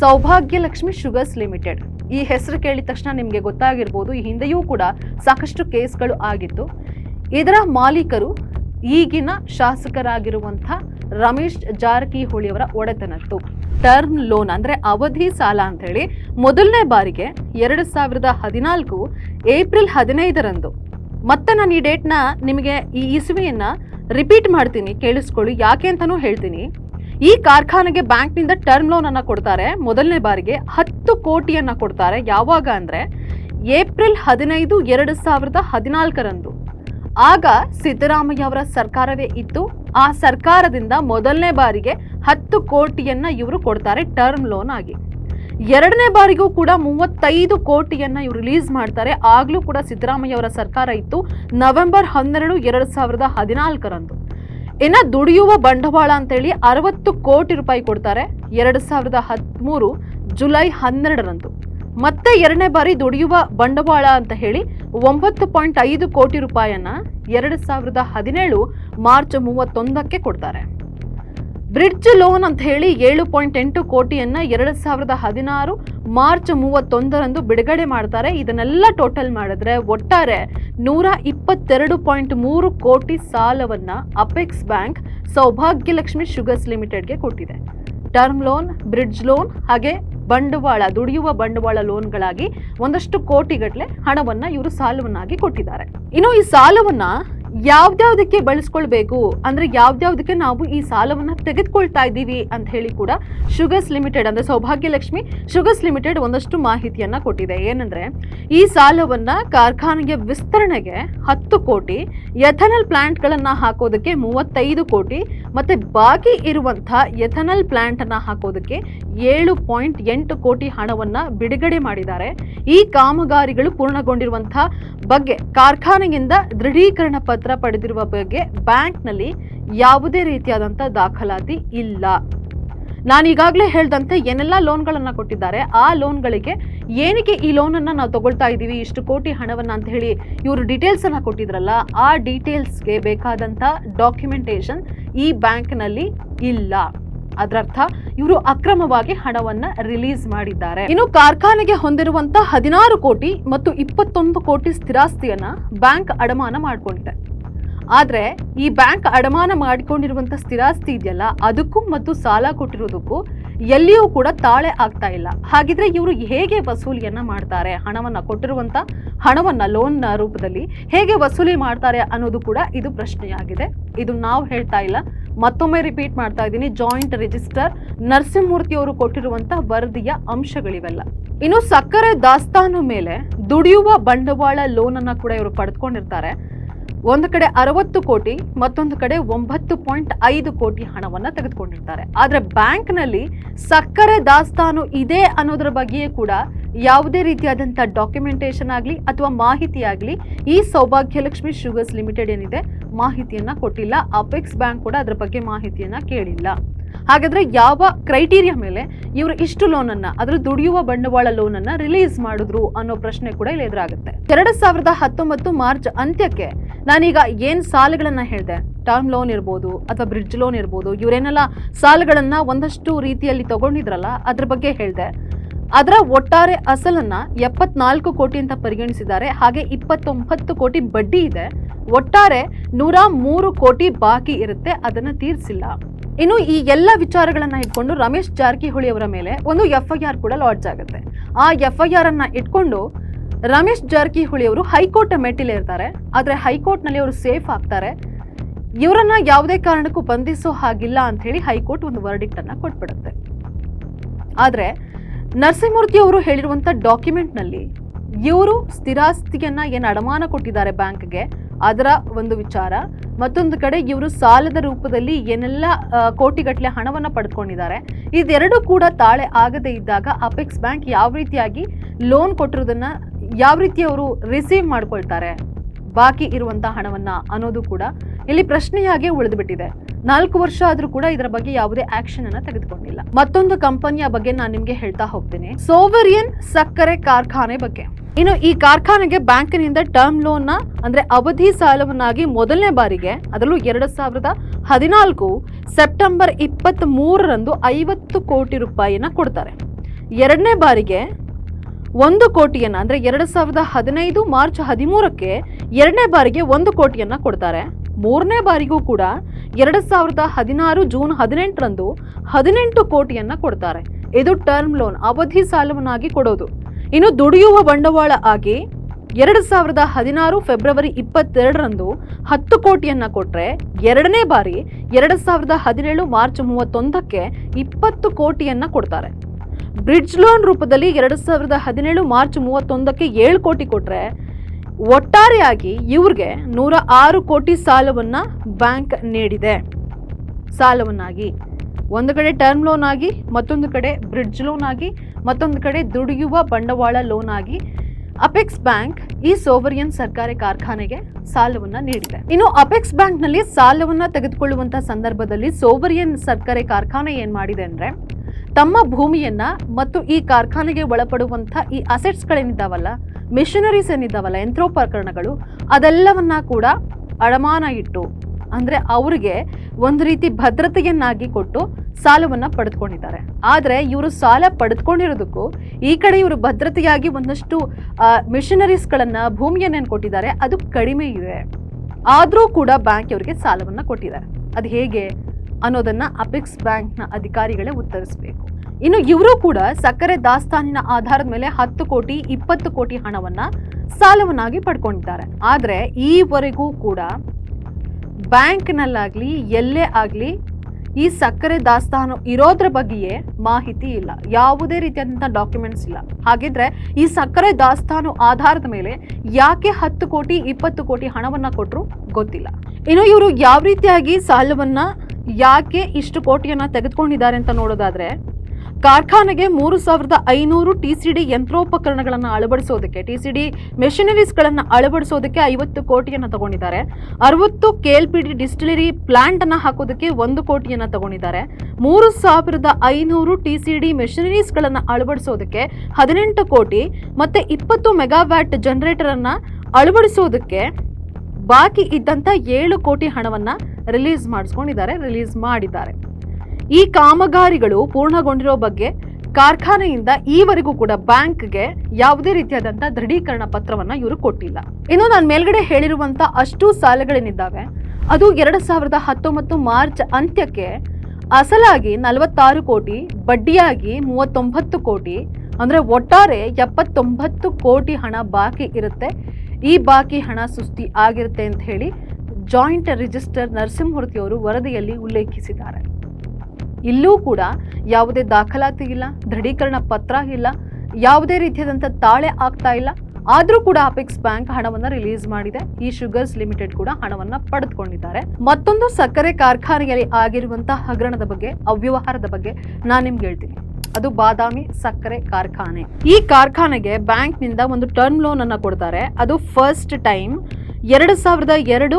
ಸೌಭಾಗ್ಯಲಕ್ಷ್ಮಿ ಶುಗರ್ಸ್ ಲಿಮಿಟೆಡ್. ಈ ಹೆಸರು ಕೇಳಿದ ತಕ್ಷಣ ನಿಮಗೆ ಗೊತ್ತಾಗಿರ್ಬೋದು, ಈ ಹಿಂದೆಯೂ ಕೂಡ ಸಾಕಷ್ಟು ಕೇಸ್ಗಳು ಆಗಿತ್ತು. ಇದರ ಮಾಲೀಕರು ಈಗಿನ ಶಾಸಕರಾಗಿರುವಂಥ ರಮೇಶ್ ಜಾರಕಿಹೊಳಿಯವರ ಒಡೆತನದ್ದು. ಟರ್ಮ್ ಲೋನ್ ಅಂದರೆ ಅವಧಿ ಸಾಲ ಅಂತ ಹೇಳಿ ಮೊದಲನೇ ಬಾರಿಗೆ ಎರಡು ಸಾವಿರದ ಹದಿನಾಲ್ಕು ಏಪ್ರಿಲ್ ಹದಿನೈದರಂದು. ಮತ್ತೆ ನಾನು ಈ ಡೇಟ್ನ ನಿಮಗೆ ಈ ಇಸುವೆಯನ್ನು ರಿಪೀಟ್ ಮಾಡ್ತೀನಿ, ಕೇಳಿಸ್ಕೊಳ್ಳಿ, ಯಾಕೆ ಅಂತಲೂ ಹೇಳ್ತೀನಿ. ಈ ಕಾರ್ಖಾನೆಗೆ ಬ್ಯಾಂಕ್ನಿಂದ ಟರ್ಮ್ ಲೋನ್ ಅನ್ನ ಕೊಡ್ತಾರೆ. ಮೊದಲನೇ ಬಾರಿಗೆ ಹತ್ತು ಕೋಟಿಯನ್ನ ಕೊಡ್ತಾರೆ. ಯಾವಾಗ ಅಂದ್ರೆ ಏಪ್ರಿಲ್ ಹದಿನೈದು ಎರಡು ಸಾವಿರದ ಹದಿನಾಲ್ಕರಂದು. ಆಗ ಸಿದ್ದರಾಮಯ್ಯ ಅವರ ಸರ್ಕಾರವೇ ಇತ್ತು. ಆ ಸರ್ಕಾರದಿಂದ ಮೊದಲನೇ ಬಾರಿಗೆ ಹತ್ತು ಕೋಟಿಯನ್ನ ಇವರು ಕೊಡ್ತಾರೆ ಟರ್ಮ್ ಲೋನ್ ಆಗಿ. ಎರಡನೇ ಬಾರಿಗೂ ಕೂಡ ಮೂವತ್ತೈದು ಕೋಟಿಯನ್ನ ಇವರು ರಿಲೀಸ್ ಮಾಡ್ತಾರೆ. ಆಗ್ಲೂ ಕೂಡ ಸಿದ್ದರಾಮಯ್ಯ ಅವರ ಸರ್ಕಾರ ಇತ್ತು. ನವೆಂಬರ್ ಹನ್ನೆರಡು ಎರಡು ಸಾವಿರದ ಹದಿನಾಲ್ಕರಂದು. ಇನ್ನ ದುಡಿಯುವ ಬಂಡವಾಳ ಅಂತೇಳಿ ಅರವತ್ತು ಕೋಟಿ ರೂಪಾಯಿ ಕೊಡ್ತಾರೆ ಎರಡ್ ಸಾವಿರದ ಹದಿಮೂರು ಜುಲೈ ಹನ್ನೆರಡರಂದು. ಮತ್ತೆ ಎರಡನೇ ಬಾರಿ ದುಡಿಯುವ ಬಂಡವಾಳ ಅಂತ ಹೇಳಿ ಒಂಬತ್ತು ಪಾಯಿಂಟ್ ಐದು ಕೋಟಿ ರೂಪಾಯಿಯನ್ನ ಎರಡು ಸಾವಿರದ ಹದಿನೇಳು ಮಾರ್ಚ್ ಮೂವತ್ತೊಂದಕ್ಕೆ ಕೊಡ್ತಾರೆ. ಬ್ರಿಡ್ಜ್ ಲೋನ್ ಅಂತ ಹೇಳಿ ಏಳು ಪಾಯಿಂಟ್ ಎಂಟು ಕೋಟಿಯನ್ನ ಎರಡು ಸಾವಿರದ ಹದಿನಾರು ಮಾರ್ಚ್ ಮೂವತ್ತೊಂದರಂದು ಬಿಡುಗಡೆ ಮಾಡ್ತಾರೆ. ಇದನ್ನೆಲ್ಲ ಟೋಟಲ್ ಮಾಡಿದ್ರೆ ಒಟ್ಟಾರೆ ನೂರ ಇಪ್ಪತ್ತೆರಡು ಪಾಯಿಂಟ್ ಮೂರು ಕೋಟಿ ಸಾಲವನ್ನ ಅಪೆಕ್ಸ್ ಬ್ಯಾಂಕ್ ಸೌಭಾಗ್ಯಲಕ್ಷ್ಮಿ ಶುಗರ್ಸ್ ಲಿಮಿಟೆಡ್ಗೆ ಕೊಟ್ಟಿದೆ. ಟರ್ಮ್ ಲೋನ್, ಬ್ರಿಡ್ಜ್ ಲೋನ್ ಹಾಗೆ ಬಂಡವಾಳ, ದುಡಿಯುವ ಬಂಡವಾಳ ಲೋನ್ಗಳಾಗಿ ಒಂದಷ್ಟು ಕೋಟಿಗಟ್ಟಲೆ ಹಣವನ್ನ ಇವರು ಸಾಲವನ್ನಾಗಿ ಕೊಟ್ಟಿದ್ದಾರೆ. ಇನ್ನು ಈ ಸಾಲವನ್ನ ಯಾವ್ದ್ಯಾವ್ದಕ್ಕೆ ಬಳಸ್ಕೊಳ್ಬೇಕು? ಅಂದ್ರೆ ಯಾವ್ದ್ಯಾವ್ದಕ್ಕೆ ನಾವು ಈ ಸಾಲವನ್ನ ತೆಗೆದುಕೊಳ್ತಾ ಇದ್ದೀವಿ ಅಂತ ಹೇಳಿ ಕೂಡ ಶುಗರ್ಸ್ ಲಿಮಿಟೆಡ್ ಅಂದ್ರೆ ಸೌಭಾಗ್ಯಲಕ್ಷ್ಮಿ ಶುಗರ್ಸ್ ಲಿಮಿಟೆಡ್ ಒಂದಷ್ಟು ಮಾಹಿತಿಯನ್ನ ಕೊಟ್ಟಿದೆ. ಏನಂದ್ರೆ, ಈ ಸಾಲವನ್ನ ಕಾರ್ಖಾನೆಗೆ ವಿಸ್ತರಣೆಗೆ ಹತ್ತು ಕೋಟಿ, ಎಥನಲ್ ಪ್ಲಾಂಟ್ಗಳನ್ನ ಹಾಕೋದಕ್ಕೆ ಮೂವತ್ತೈದು ಕೋಟಿ ಮತ್ತೆ ಬಾಕಿ ಇರುವಂಥ ಎಥನಲ್ ಪ್ಲಾಂಟ್ ಅನ್ನ ಹಾಕೋದಕ್ಕೆ ಏಳು ಪಾಯಿಂಟ್ ಎಂಟು ಕೋಟಿ ಹಣವನ್ನ ಬಿಡುಗಡೆ ಮಾಡಿದ್ದಾರೆ. ಈ ಕಾಮಗಾರಿಗಳು ಪೂರ್ಣಗೊಂಡಿರುವಂಥ ಬಗ್ಗೆ ಕಾರ್ಖಾನೆಯಿಂದ ದೃಢೀಕರಣ ಪತ್ರ ಪಡೆದಿರುವ ಬಗ್ಗೆ ಬ್ಯಾಂಕ್ನಲ್ಲಿ ಯಾವುದೇ ರೀತಿಯಾದಂಥ ದಾಖಲಾತಿ ಇಲ್ಲ. ನಾನು ಈಗಾಗಲೇ ಹೇಳ್ದಂತೆ ಏನೆಲ್ಲ ಲೋನ್ಗಳನ್ನು ಕೊಟ್ಟಿದ್ದಾರೆ, ಆ ಲೋನ್ಗಳಿಗೆ ಏನಕ್ಕೆ ಈ ಲೋನನ್ನು ನಾವು ತಗೊಳ್ತಾ ಇದ್ದೀವಿ, ಇಷ್ಟು ಕೋಟಿ ಹಣವನ್ನ ಅಂತ ಹೇಳಿ ಇವರು ಡೀಟೇಲ್ಸನ್ನು ಕೊಟ್ಟಿದ್ರಲ್ಲ, ಆ ಡೀಟೇಲ್ಸ್ಗೆ ಬೇಕಾದಂಥ ಡಾಕ್ಯುಮೆಂಟೇಶನ್ ಈ ಬ್ಯಾಂಕ್ನಲ್ಲಿ ಇಲ್ಲ. ಅದರರ್ಥ ಇವರು ಅಕ್ರಮವಾಗಿ ಹಣವನ್ನ ರಿಲೀಸ್ ಮಾಡಿದ್ದಾರೆ. ಇನ್ನು ಕಾರ್ಖಾನೆಗೆ ಹೊಂದಿರುವಂತ ಹದಿನಾರು ಕೋಟಿ ಮತ್ತು ಇಪ್ಪತ್ತೊಂದು ಕೋಟಿ ಸ್ಥಿರಾಸ್ತಿಯನ್ನ ಬ್ಯಾಂಕ್ ಅಡಮಾನ ಮಾಡಿಕೊಂಡಿದೆ. ಆದ್ರೆ ಈ ಬ್ಯಾಂಕ್ ಅಡಮಾನ ಮಾಡಿಕೊಂಡಿರುವಂತ ಸ್ಥಿರಾಸ್ತಿ ಇದೆಯಲ್ಲ, ಅದಕ್ಕೂ ಮತ್ತು ಸಾಲ ಕೊಟ್ಟಿರೋದಕ್ಕೂ ಎಲ್ಲಿಯೂ ಕೂಡ ತಾಳೆ ಆಗ್ತಾ ಇಲ್ಲ. ಹಾಗಿದ್ರೆ ಇವರು ಹೇಗೆ ವಸೂಲಿಯನ್ನ ಮಾಡ್ತಾರೆ? ಹಣವನ್ನ ಕೊಟ್ಟಿರುವಂತ ಹಣವನ್ನ ಲೋನ್ ರೂಪದಲ್ಲಿ ಹೇಗೆ ವಸೂಲಿ ಮಾಡ್ತಾರೆ ಅನ್ನೋದು ಕೂಡ ಇದು ಪ್ರಶ್ನೆಯಾಗಿದೆ. ಇದು ನಾವು ಹೇಳ್ತಾ ಇಲ್ಲ. ಮತ್ತೊಮ್ಮೆ ರಿಪೀಟ್ ಮಾಡ್ತಾ ಇದ್ದೀನಿ. ಜಾಯಿಂಟ್ ರಿಜಿಸ್ಟರ್ ನರಸಿಂಹಮೂರ್ತಿ ಅವರು ಕೊಟ್ಟಿರುವಂತ ವರದಿಯ ಅಂಶಗಳಿವೆಲ್ಲ. ಇನ್ನು ಸಕ್ಕರೆ ದಾಸ್ತಾನು ಮೇಲೆ ದುಡಿಯುವ ಬಂಡವಾಳ ಲೋನ್ ಅನ್ನ ಕೂಡ ಇವರು ಪಡೆದುಕೊಂಡಿರ್ತಾರೆ ಒಂದು ಕಡೆ ಅರವತ್ತು ಕೋಟಿ, ಮತ್ತೊಂದು ಕಡೆ ಒಂಬತ್ತು ಪಾಯಿಂಟ್ ಐದು ಕೋಟಿ ಹಣವನ್ನ ತೆಗೆದುಕೊಂಡಿರ್ತಾರೆ. ಆದ್ರೆ ಬ್ಯಾಂಕ್ನಲ್ಲಿ ಸಕ್ಕರೆ ದಾಸ್ತಾನು ಇದೆ ಅನ್ನೋದ್ರ ಬಗ್ಗೆಯೇ ಕೂಡ ಯಾವುದೇ ರೀತಿಯಾದಂಥ ಡಾಕ್ಯುಮೆಂಟೇಶನ್ ಆಗಲಿ ಅಥವಾ ಮಾಹಿತಿ ಆಗಲಿ ಈ ಸೌಭಾಗ್ಯಲಕ್ಷ್ಮಿ ಶುಗರ್ಸ್ ಲಿಮಿಟೆಡ್ ಏನಿದೆ ಮಾಹಿತಿಯನ್ನ ಕೊಟ್ಟಿಲ್ಲ. ಅಪೆಕ್ಸ್ ಬ್ಯಾಂಕ್ ಕೂಡ ಅದ್ರ ಬಗ್ಗೆ ಮಾಹಿತಿಯನ್ನ ಕೇಳಿಲ್ಲ. ಹಾಗಾದ್ರೆ ಯಾವ ಕ್ರೈಟೀರಿಯಾ ಮೇಲೆ ಇವರು ಇಷ್ಟು ಲೋನ್ ಅನ್ನ ಅದ್ರ ದುಡಿಯುವ ಬಂಡವಾಳ ಲೋನ್ ಅನ್ನ ರಿಲೀಸ್ ಮಾಡಿದ್ರು ಅನ್ನೋ ಪ್ರಶ್ನೆ ಕೂಡ ಇಲ್ಲಿ ಎದುರಾಗುತ್ತೆ. ಎರಡ್ ಸಾವಿರದ ಹತ್ತೊಂಬತ್ತು ಮಾರ್ಚ್ ಅಂತ್ಯಕ್ಕೆ ನಾನೀಗ ಏನ್ ಸಾಲಗಳನ್ನ ಹೇಳಿದೆ? ಟರ್ಮ್ ಲೋನ್ ಇರ್ಬೋದು ಅಥವಾ ಬ್ರಿಡ್ಜ್ ಲೋನ್ ಇರ್ಬೋದು, ಇವರೇನೆಲ್ಲ ಸಾಲಗಳನ್ನ ಒಂದಷ್ಟು ರೀತಿಯಲ್ಲಿ ತಗೊಂಡಿದ್ರಲ್ಲ, ಅದ್ರ ಬಗ್ಗೆ ಹೇಳಿದೆ. ಅದರ ಒಟ್ಟಾರೆ ಅಸಲನ್ನ ಎಪ್ಪತ್ನಾಲ್ಕು ಕೋಟಿ ಅಂತ ಪರಿಗಣಿಸಿದ್ದಾರೆ, ಹಾಗೆ ಇಪ್ಪತ್ತೊಂಬತ್ತು ಕೋಟಿ ಬಡ್ಡಿ ಇದೆ. ಒಟ್ಟಾರೆ ನೂರ ಮೂರು ಕೋಟಿ ಬಾಕಿ ಇರುತ್ತೆ, ಅದನ್ನ ತೀರಿಸಿಲ್ಲ. ಇನ್ನು ಈ ಎಲ್ಲ ವಿಚಾರಗಳನ್ನ ಇಟ್ಕೊಂಡು ರಮೇಶ್ ಜಾರಕಿಹೊಳಿ ಅವರ ಮೇಲೆ ಒಂದು ಎಫ್ ಐ ಆರ್ ಕೂಡ ಲಾಡ್ಜ್ ಆಗುತ್ತೆ. ಆ ಎಫ್ ಐ ಆರ್ ಅನ್ನ ಇಟ್ಕೊಂಡು ರಮೇಶ್ ಜಾರಕಿಹೊಳಿ ಅವರು ಹೈಕೋರ್ಟ್ ಮೆಟ್ಟಿಲೇ ಇರ್ತಾರೆ ಆದ್ರೆ ಹೈಕೋರ್ಟ್ನಲ್ಲಿ ಅವರು ಸೇಫ್ ಆಗ್ತಾರೆ. ಇವರನ್ನ ಯಾವುದೇ ಕಾರಣಕ್ಕೂ ಬಂಧಿಸೋ ಹಾಗಿಲ್ಲ ಅಂತ ಹೇಳಿ ಹೈಕೋರ್ಟ್ ಒಂದು ವರ್ಡಿಕ್ಟ್ ಅನ್ನ ಕೊಟ್ಬಿಡುತ್ತೆ. ಆದ್ರೆ ನರಸಿಂಹಮೂರ್ತಿ ಅವರು ಹೇಳಿರುವಂತ ಡಾಕ್ಯುಮೆಂಟ್ನಲ್ಲಿ ಇವರು ಸ್ಥಿರಾಸ್ತಿಯನ್ನ ಏನು ಅಡಮಾನ ಕೊಟ್ಟಿದ್ದಾರೆ ಬ್ಯಾಂಕ್ಗೆ ಅದರ ಒಂದು ವಿಚಾರ. ಮತ್ತೊಂದು ಕಡೆ ಇವರು ಸಾಲದ ರೂಪದಲ್ಲಿ ಏನೆಲ್ಲ ಕೋಟಿಗಟ್ಟಲೆ ಹಣವನ್ನ ಪಡೆದುಕೊಂಡಿದ್ದಾರೆ ಇದೆರಡು ಕೂಡ ತಾಳೆ ಆಗದೇ ಇದ್ದಾಗ ಅಪೆಕ್ಸ್ ಬ್ಯಾಂಕ್ ಯಾವ ರೀತಿಯಾಗಿ ಲೋನ್ ಕೊಟ್ಟಿರೋದನ್ನ ಯಾವ ರೀತಿ ಅವರು ರಿಸೀವ್ ಮಾಡ್ಕೊಳ್ತಾರೆ? ಬಾಕಿ ಇರುವಂತಹ ಹಣವನ್ನ ಅನ್ನೋದು ಕೂಡ ಇಲ್ಲಿ ಪ್ರಶ್ನೆಯಾಗಿ ಉಳಿದುಬಿಟ್ಟಿದೆ. ನಾಲ್ಕು ವರ್ಷ ಆದ್ರೂ ಕೂಡ ಇದರ ಬಗ್ಗೆ ಯಾವುದೇ ಆಕ್ಷನ್ ಅನ್ನ ತೆಗೆದುಕೊಂಡಿಲ್ಲ. ಮತ್ತೊಂದು ಕಂಪನಿಯ ಬಗ್ಗೆ ನಾನು ನಿಮ್ಗೆ ಹೇಳ್ತಾ ಹೋಗ್ತೀನಿ. ಸೋವರಿಯನ್ ಸಕ್ಕರೆ ಕಾರ್ಖಾನೆ ಬಗ್ಗೆ. ಇನ್ನು ಈ ಕಾರ್ಖಾನೆಗೆ ಬ್ಯಾಂಕಿನಿಂದ ಟರ್ಮ್ ಲೋನ್ನ ಅಂದ್ರೆ ಅವಧಿ ಸಾಲವನ್ನಾಗಿ ಮೊದಲನೇ ಬಾರಿಗೆ, ಅದರಲ್ಲೂ ಎರಡು ಸಾವಿರದ ಹದಿನಾಲ್ಕು ಸೆಪ್ಟೆಂಬರ್ ಇಪ್ಪತ್ತ್ ಮೂರರಂದು ಐವತ್ತು ಕೋಟಿ ರೂಪಾಯಿಯನ್ನ ಕೊಡ್ತಾರೆ. ಎರಡನೇ ಬಾರಿಗೆ ಒಂದು ಕೋಟಿಯನ್ನ ಅಂದ್ರೆ ಎರಡು ಸಾವಿರದ ಹದಿನೈದು ಮಾರ್ಚ್ ಹದಿಮೂರಕ್ಕೆ ಎರಡನೇ ಬಾರಿಗೆ ಒಂದು ಕೋಟಿಯನ್ನ ಕೊಡ್ತಾರೆ. ಮೂರನೇ ಬಾರಿಗೂ ಕೂಡ ಎರಡು ಸಾವಿರದ ಹದಿನಾರು ಜೂನ್ ಹದಿನೆಂಟರಂದು ಹದಿನೆಂಟು ಕೋಟಿಯನ್ನು ಕೊಡ್ತಾರೆ. ಇದು ಟರ್ಮ್ ಲೋನ್, ಅವಧಿ ಸಾಲವನ್ನಾಗಿ ಕೊಡೋದು. ಇನ್ನು ದುಡಿಯುವ ಬಂಡವಾಳ ಆಗಿ ಎರಡು ಸಾವಿರದ ಹದಿನಾರು ಫೆಬ್ರವರಿ ಇಪ್ಪತ್ತೆರಡರಂದು ಹತ್ತು ಕೋಟಿಯನ್ನು ಕೊಟ್ರೆ ಎರಡನೇ ಬಾರಿ ಎರಡು ಸಾವಿರದ ಹದಿನೇಳು ಮಾರ್ಚ್ ಮೂವತ್ತೊಂದಕ್ಕೆ ಇಪ್ಪತ್ತು ಕೋಟಿಯನ್ನು ಕೊಡ್ತಾರೆ. ಬ್ರಿಡ್ಜ್ ಲೋನ್ ರೂಪದಲ್ಲಿ ಎರಡು ಸಾವಿರದ ಹದಿನೇಳು ಮಾರ್ಚ್ ಮೂವತ್ತೊಂದಕ್ಕೆ ಏಳು ಕೋಟಿ ಕೊಟ್ರೆ ಒಟ್ಟಾರೆಯಾಗಿ ಇವ್ರಿಗೆ ನೂರ ಆರು ಕೋಟಿ ಸಾಲವನ್ನ ಬ್ಯಾಂಕ್ ನೀಡಿದೆ. ಸಾಲವನ್ನಾಗಿ. ಒಂದು ಕಡೆ ಟರ್ಮ್ ಲೋನ್ ಆಗಿ, ಮತ್ತೊಂದು ಕಡೆ ಬ್ರಿಡ್ಜ್ ಲೋನ್ ಆಗಿ, ಮತ್ತೊಂದು ಕಡೆ ದುಡಿಯುವ ಬಂಡವಾಳ ಲೋನ್ ಆಗಿ ಅಪೆಕ್ಸ್ ಬ್ಯಾಂಕ್ ಈ ಸೋವರಿಯನ್ ಸರ್ಕಾರಿ ಕಾರ್ಖಾನೆಗೆ ಸಾಲವನ್ನ ನೀಡಿದೆ. ಇನ್ನು ಅಪೆಕ್ಸ್ ಬ್ಯಾಂಕ್ನಲ್ಲಿ ಸಾಲವನ್ನ ತೆಗೆದುಕೊಳ್ಳುವಂತ ಸಂದರ್ಭದಲ್ಲಿ ಸೋವರಿಯನ್ ಸರ್ಕಾರಿ ಕಾರ್ಖಾನೆ ಏನ್ ಮಾಡಿದೆ ಅಂದ್ರೆ, ತಮ್ಮ ಭೂಮಿಯನ್ನ ಮತ್ತು ಈ ಕಾರ್ಖಾನೆಗೆ ಒಳಪಡುವಂತ ಈ ಅಸೆಟ್ಸ್ ಗಳೇನಿದ್ದಾವಲ್ಲ ಮಿಷನರೀಸ್ ಏನಿದ್ದಾವಲ್ಲ, ಯಂತ್ರೋಪಕರಣಗಳು, ಅದೆಲ್ಲವನ್ನ ಕೂಡ ಅಡಮಾನ ಇಟ್ಟು, ಅಂದ್ರೆ ಅವರಿಗೆ ಒಂದು ರೀತಿ ಭದ್ರತೆಯನ್ನಾಗಿ ಕೊಟ್ಟು ಸಾಲವನ್ನ ಪಡೆದುಕೊಂಡಿದ್ದಾರೆ. ಆದ್ರೆ ಇವರು ಸಾಲ ಪಡೆದುಕೊಂಡಿರೋದಕ್ಕೂ ಈ ಕಡೆ ಇವರು ಭದ್ರತೆಯಾಗಿ ಒಂದಷ್ಟು ಮಿಷನರೀಸ್ಗಳನ್ನ ಭೂಮಿಯನ್ನೇನು ಕೊಟ್ಟಿದ್ದಾರೆ, ಅದು ಕಡಿಮೆ ಇದೆ. ಆದರೂ ಕೂಡ ಬ್ಯಾಂಕ್ ಇವರಿಗೆ ಸಾಲವನ್ನ ಕೊಟ್ಟಿದ್ದಾರೆ. ಅದು ಹೇಗೆ ಅನ್ನೋದನ್ನ ಅಪೆಕ್ಸ್ ಬ್ಯಾಂಕ್ನ ಅಧಿಕಾರಿಗಳೇ ಉತ್ತರಿಸಬೇಕು. ಇನ್ನು ಇವರು ಕೂಡ ಸಕ್ಕರೆ ದಾಸ್ತಾನಿನ ಆಧಾರದ ಮೇಲೆ ಹತ್ತು ಕೋಟಿ, ಇಪ್ಪತ್ತು ಕೋಟಿ ಹಣವನ್ನ ಸಾಲವನ್ನಾಗಿ ಪಡ್ಕೊಂಡಿದ್ದಾರೆ. ಆದ್ರೆ ಈವರೆಗೂ ಕೂಡ ಬ್ಯಾಂಕ್ನಲ್ಲಾಗ್ಲಿ, ಎಲ್ಲೇ ಆಗಲಿ ಈ ಸಕ್ಕರೆ ದಾಸ್ತಾನು ಇರೋದ್ರ ಬಗ್ಗೆಯೇ ಮಾಹಿತಿ ಇಲ್ಲ. ಯಾವುದೇ ರೀತಿಯಾದಂಥ ಡಾಕ್ಯುಮೆಂಟ್ಸ್ ಇಲ್ಲ. ಹಾಗಿದ್ರೆ ಈ ಸಕ್ಕರೆ ದಾಸ್ತಾನು ಆಧಾರದ ಮೇಲೆ ಯಾಕೆ ಹತ್ತು ಕೋಟಿ, ಇಪ್ಪತ್ತು ಕೋಟಿ ಹಣವನ್ನ ಕೊಟ್ಟರು ಗೊತ್ತಿಲ್ಲ. ಇನ್ನು ಇವರು ಯಾವ ರೀತಿಯಾಗಿ ಸಾಲವನ್ನ ಯಾಕೆ ಇಷ್ಟು ಕೋಟಿಯನ್ನ ತೆಗೆದುಕೊಂಡಿದ್ದಾರೆ ಅಂತ ನೋಡೋದಾದ್ರೆ ಕಾರ್ಖಾನೆಗೆ ಮೂರು ಸಾವಿರದ ಐನೂರು ಟಿ ಸಿ ಡಿ ಯಂತ್ರೋಪಕರಣಗಳನ್ನು ಅಳವಡಿಸೋದಕ್ಕೆ, ಟಿ ಸಿ ಡಿ ಮೆಷಿನರೀಸ್ಗಳನ್ನು ಅಳವಡಿಸೋದಕ್ಕೆ ಐವತ್ತು ಕೋಟಿಯನ್ನು ತಗೊಂಡಿದ್ದಾರೆ. ಅರವತ್ತು K L P D distillery plant ಅನ್ನು ಹಾಕೋದಕ್ಕೆ ಒಂದು ಕೋಟಿಯನ್ನು ತಗೊಂಡಿದ್ದಾರೆ. ಮೂರು ಸಾವಿರದ ಐನೂರು ಟಿ ಸಿ ಡಿ ಮೆಷಿನರೀಸ್ಗಳನ್ನು ಅಳವಡಿಸೋದಕ್ಕೆ ಹದಿನೆಂಟು ಕೋಟಿ, ಮತ್ತೆ ಇಪ್ಪತ್ತು ಮೆಗಾವ್ಯಾಟ್ ಜನರೇಟರ್ ಅನ್ನ ಅಳವಡಿಸೋದಕ್ಕೆ ಬಾಕಿ ಇದ್ದಂತ ಏಳು ಕೋಟಿ ಹಣವನ್ನು ರಿಲೀಸ್ ಮಾಡಿಸ್ಕೊಂಡಿದ್ದಾರೆ, ರಿಲೀಸ್ ಮಾಡಿದ್ದಾರೆ. ಈ ಕಾಮಗಾರಿಗಳು ಪೂರ್ಣಗೊಂಡಿರೋ ಬಗ್ಗೆ ಕಾರ್ಖಾನೆಯಿಂದ ಈವರೆಗೂ ಕೂಡ ಬ್ಯಾಂಕ್ಗೆ ಯಾವುದೇ ರೀತಿಯಾದಂತಹ ದೃಢೀಕರಣ ಪತ್ರವನ್ನ ಇವರು ಕೊಟ್ಟಿಲ್ಲ. ಇನ್ನು ನಾನು ಮೇಲ್ಗಡೆ ಹೇಳಿರುವಂತ ಅಷ್ಟು ಸಾಲಗಳೇನಿದ್ದಾವೆ, ಅದು ಎರಡು ಸಾವಿರದ ಹತ್ತೊಂಬತ್ತು ಮಾರ್ಚ್ ಅಂತ್ಯಕ್ಕೆ ಅಸಲಾಗಿ ನಲವತ್ತಾರು ಕೋಟಿ, ಬಡ್ಡಿಯಾಗಿ ಮೂವತ್ತೊಂಬತ್ತು ಕೋಟಿ, ಅಂದ್ರೆ ಒಟ್ಟಾರೆ ಎಪ್ಪತ್ತೊಂಬತ್ತು ಕೋಟಿ ಹಣ ಬಾಕಿ ಇರುತ್ತೆ. ಈ ಬಾಕಿ ಹಣ ಸುಸ್ತಿ ಆಗಿರುತ್ತೆ ಅಂತ ಹೇಳಿ ಜಾಯಿಂಟ್ ರಿಜಿಸ್ಟರ್ ನರಸಿಂಹಮೂರ್ತಿಯವರು ವರದಿಯಲ್ಲಿ ಉಲ್ಲೇಖಿಸಿದ್ದಾರೆ. ಇಲ್ಲೂ ಕೂಡ ಯಾವುದೇ ದಾಖಲಾತಿ ಇಲ್ಲ, ದೃಢೀಕರಣ ಪತ್ರ ಇಲ್ಲ, ಯಾವುದೇ ರೀತಿಯಾದಂಥ ತಾಳೆ ಆಗ್ತಾ ಇಲ್ಲ. ಆದರೂ ಕೂಡ ಅಪೆಕ್ಸ್ ಬ್ಯಾಂಕ್ ಹಣವನ್ನ ರಿಲೀಸ್ ಮಾಡಿದೆ. ಈ ಶುಗರ್ಸ್ ಲಿಮಿಟೆಡ್ ಕೂಡ ಹಣವನ್ನ ಪಡೆದುಕೊಂಡಿದ್ದಾರೆ. ಮತ್ತೊಂದು ಸಕ್ಕರೆ ಕಾರ್ಖಾನೆಯಲ್ಲಿ ಆಗಿರುವಂತಹ ಹಗರಣದ ಬಗ್ಗೆ, ಅವ್ಯವಹಾರದ ಬಗ್ಗೆ ನಾನು ನಿಮ್ಗೆ ಹೇಳ್ತೀನಿ. ಅದು ಬಾದಾಮಿ ಸಕ್ಕರೆ ಕಾರ್ಖಾನೆ. ಈ ಕಾರ್ಖಾನೆಗೆ ಬ್ಯಾಂಕ್ನಿಂದ ಒಂದು ಟರ್ಮ್ ಲೋನ್ ಅನ್ನು ಕೊಡ್ತಾರೆ. ಅದು ಫಸ್ಟ್ ಟೈಮ್ ಎರಡು ಸಾವಿರದ ಎರಡು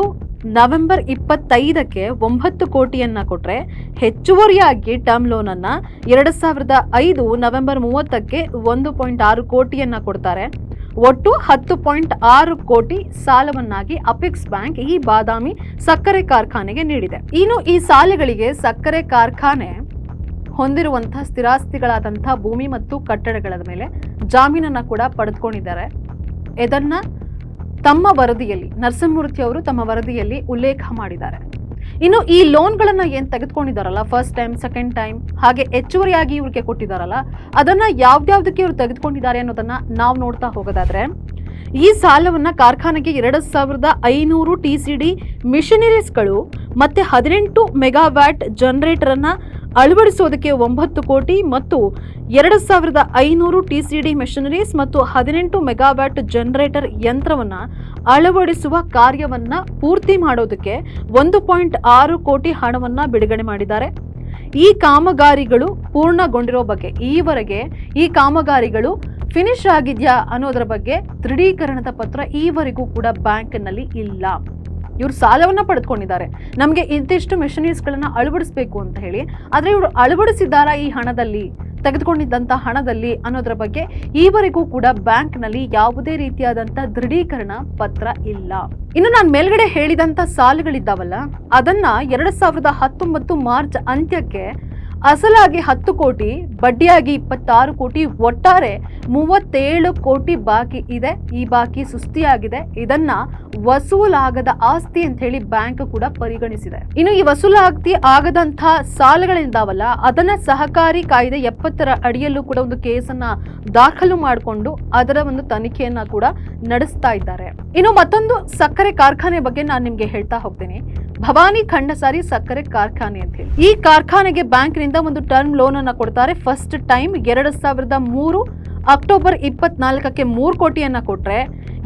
ನವೆಂಬರ್ ಇಪ್ಪತ್ತೈದಕ್ಕೆ ಒಂಬತ್ತು ಕೋಟಿಯನ್ನ ಕೊಟ್ರೆ ಹೆಚ್ಚುವರಿಯಾಗಿ ಟರ್ಮ್ ಲೋನ್ ಅನ್ನ ಎರಡು ಸಾವಿರದ ಐದು ನವೆಂಬರ್ ಮೂವತ್ತಕ್ಕೆ ಒಂದು ಪಾಯಿಂಟ್ ಆರು ಕೋಟಿಯನ್ನ ಕೊಡ್ತಾರೆ. ಒಟ್ಟು ಹತ್ತು ಪಾಯಿಂಟ್ ಆರು ಕೋಟಿ ಸಾಲವನ್ನಾಗಿ ಅಪೆಕ್ಸ್ ಬ್ಯಾಂಕ್ ಈ ಬಾದಾಮಿ ಸಕ್ಕರೆ ಕಾರ್ಖಾನೆಗೆ ನೀಡಿದೆ. ಇನ್ನು ಈ ಸಾಲಗಳಿಗೆ ಸಕ್ಕರೆ ಕಾರ್ಖಾನೆ ಹೊಂದಿರುವಂತಹ ಸ್ಥಿರಾಸ್ತಿಗಳಾದಂತಹ ಭೂಮಿ ಮತ್ತು ಕಟ್ಟಡಗಳ ಮೇಲೆ ಜಾಮೀನನ್ನ ಕೂಡ ಪಡೆದುಕೊಂಡಿದ್ದಾರೆ. ಇದನ್ನ ತಮ್ಮ ವರದಿಯಲ್ಲಿ, ನರಸಿಂಹಮೂರ್ತಿ ಅವರು ತಮ್ಮ ವರದಿಯಲ್ಲಿ ಉಲ್ಲೇಖ ಮಾಡಿದ್ದಾರೆ. ಇನ್ನು ಈ ಲೋನ್ಗಳನ್ನ ಏನ್ ತೆಗೆದುಕೊಂಡಿದ್ದಾರಲ್ಲ ಫಸ್ಟ್ ಟೈಮ್ ಸೆಕೆಂಡ್ ಟೈಮ್ ಹಾಗೆ ಹೆಚ್ಚುವರಿಯಾಗಿ ಇವ್ರಿಗೆ ಕೊಟ್ಟಿದಾರಲ್ಲ ಅದನ್ನ ಯಾವ್ದಾವ್ದಕ್ಕೆ ಇವ್ರು ತೆಗೆದುಕೊಂಡಿದ್ದಾರೆ ಅನ್ನೋದನ್ನ ನಾವು ನೋಡ್ತಾ ಹೋಗೋದಾದ್ರೆ, ಈ ಸಾಲವನ್ನ ಕಾರ್ಖಾನೆಗೆ ಎರಡು ಸಾವಿರದ ಐನೂರು ಟಿ ಸಿ ಡಿ ಮಿಷನರೀಸ್ಗಳು ಮತ್ತೆ ಹದಿನೆಂಟು ಮೆಗಾವ್ಯಾಟ್ ಜನರೇಟರ್ ಅನ್ನ ಅಳವಡಿಸೋದಕ್ಕೆ ಒಂಬತ್ತು ಕೋಟಿ ಮತ್ತು ಎರಡು ಸಾವಿರದ ಐನೂರು ಟಿಸಿಡಿ ಮೆಷಿನರೀಸ್ ಮತ್ತು ಹದಿನೆಂಟು ಮೆಗಾವ್ಯಾಟ್ ಜನರೇಟರ್ ಯಂತ್ರವನ್ನ ಅಳವಡಿಸುವ ಕಾರ್ಯವನ್ನ ಪೂರ್ತಿ ಮಾಡೋದಕ್ಕೆ ಒಂದು ಪಾಯಿಂಟ್ ಆರು ಕೋಟಿ ಹಣವನ್ನ ಬಿಡುಗಡೆ ಮಾಡಿದ್ದಾರೆ. ಈ ಕಾಮಗಾರಿಗಳು ಪೂರ್ಣಗೊಂಡಿರೋ ಬಗ್ಗೆ, ಈವರೆಗೆ ಈ ಕಾಮಗಾರಿಗಳು ಫಿನಿಶ್ ಆಗಿದೆಯಾ ಅನ್ನೋದರ ಬಗ್ಗೆ ದೃಢೀಕರಣದ ಪತ್ರ ಈವರೆಗೂ ಕೂಡ ಬ್ಯಾಂಕ್ನಲ್ಲಿ ಇಲ್ಲ. ಇವರು ಸಾಲವನ್ನ ಪಡೆದುಕೊಂಡಿದ್ದಾರೆ. ನಮಗೆ ಇಂತಿಷ್ಟು ಮೆಷಿನರೀಸ್ಗಳನ್ನ ಅಳವಡಿಸಬೇಕು ಅಂತ ಹೇಳಿ, ಆದರೆ ಇವರು ಅಳವಡಿಸಿದ್ದಾರಾ ಈ ಹಣದಲ್ಲಿ? ತೆಗೆದುಕೊಂಡಿದ್ದಂಥ ಹಣದಲ್ಲಿ ಅನ್ನೋದ್ರ ಬಗ್ಗೆ ಈವರೆಗೂ ಕೂಡ ಬ್ಯಾಂಕ್ನಲ್ಲಿ ಯಾವುದೇ ರೀತಿಯಾದಂಥ ದೃಢೀಕರಣ ಪತ್ರ ಇಲ್ಲ. ಇನ್ನು ನಾನು ಮೇಲ್ಗಡೆ ಹೇಳಿದಂತ ಸಾಲುಗಳಿದ್ದಾವಲ್ಲ, ಅದನ್ನ ಎರಡ್ ಸಾವಿರದ ಹತ್ತೊಂಬತ್ತು ಮಾರ್ಚ್ ಅಂತ್ಯಕ್ಕೆ ಅಸಲಾಗಿ ಹತ್ತು ಕೋಟಿ, ಬಡ್ಡಿಯಾಗಿ ಇಪ್ಪತ್ತಾರು ಕೋಟಿ, ಒಟ್ಟಾರೆ ಮೂವತ್ತೇಳು ಕೋಟಿ ಬಾಕಿ ಇದೆ. ಈ ಬಾಕಿ ಸುಸ್ತಿಯಾಗಿದೆ. ಇದನ್ನ ವಸೂಲಾಗದ ಆಸ್ತಿ ಅಂತ ಹೇಳಿ ಬ್ಯಾಂಕ್ ಕೂಡ ಪರಿಗಣಿಸಿದೆ. ಇನ್ನು ಈ ವಸೂಲಾಗ್ತಿ ಆಗದಂತಹ ಸಾಲಗಳಿದ್ದಾವಲ್ಲ ಅದನ್ನ ಸಹಕಾರಿ ಕಾಯ್ದೆ ಎಪ್ಪತ್ತರ ಅಡಿಯಲ್ಲೂ ಕೂಡ ಒಂದು ಕೇಸನ್ನ ದಾಖಲು ಮಾಡಿಕೊಂಡು ಅದರ ಒಂದು ತನಿಖೆಯನ್ನ ಕೂಡ ನಡೆಸ್ತಾ ಇದ್ದಾರೆ. ಇನ್ನು ಮತ್ತೊಂದು ಸಕ್ಕರೆ ಕಾರ್ಖಾನೆ ಬಗ್ಗೆ ನಾನು ನಿಮ್ಗೆ ಹೇಳ್ತಾ ಹೋಗ್ತೀನಿ. ಭವಾನಿ ಖಂಡಸಾರಿ ಸಕ್ಕರೆ ಕಾರ್ಖಾನೆ ಅಂತ ಹೇಳಿ. ಈ ಕಾರ್ಖಾನೆಗೆ ಬ್ಯಾಂಕ್ನಿಂದ ಒಂದು ಟರ್ಮ್ ಲೋನ್ ಅನ್ನ ಕೊಡ್ತಾರೆ. ಫಸ್ಟ್ ಟೈಮ್ ಎರಡು ಸಾವಿರದ ಮೂರು ಅಕ್ಟೋಬರ್ ಇಪ್ಪತ್ನಾಲ್ಕಕ್ಕೆ ಮೂರು ಕೋಟಿಯನ್ನ ಕೊಟ್ರೆ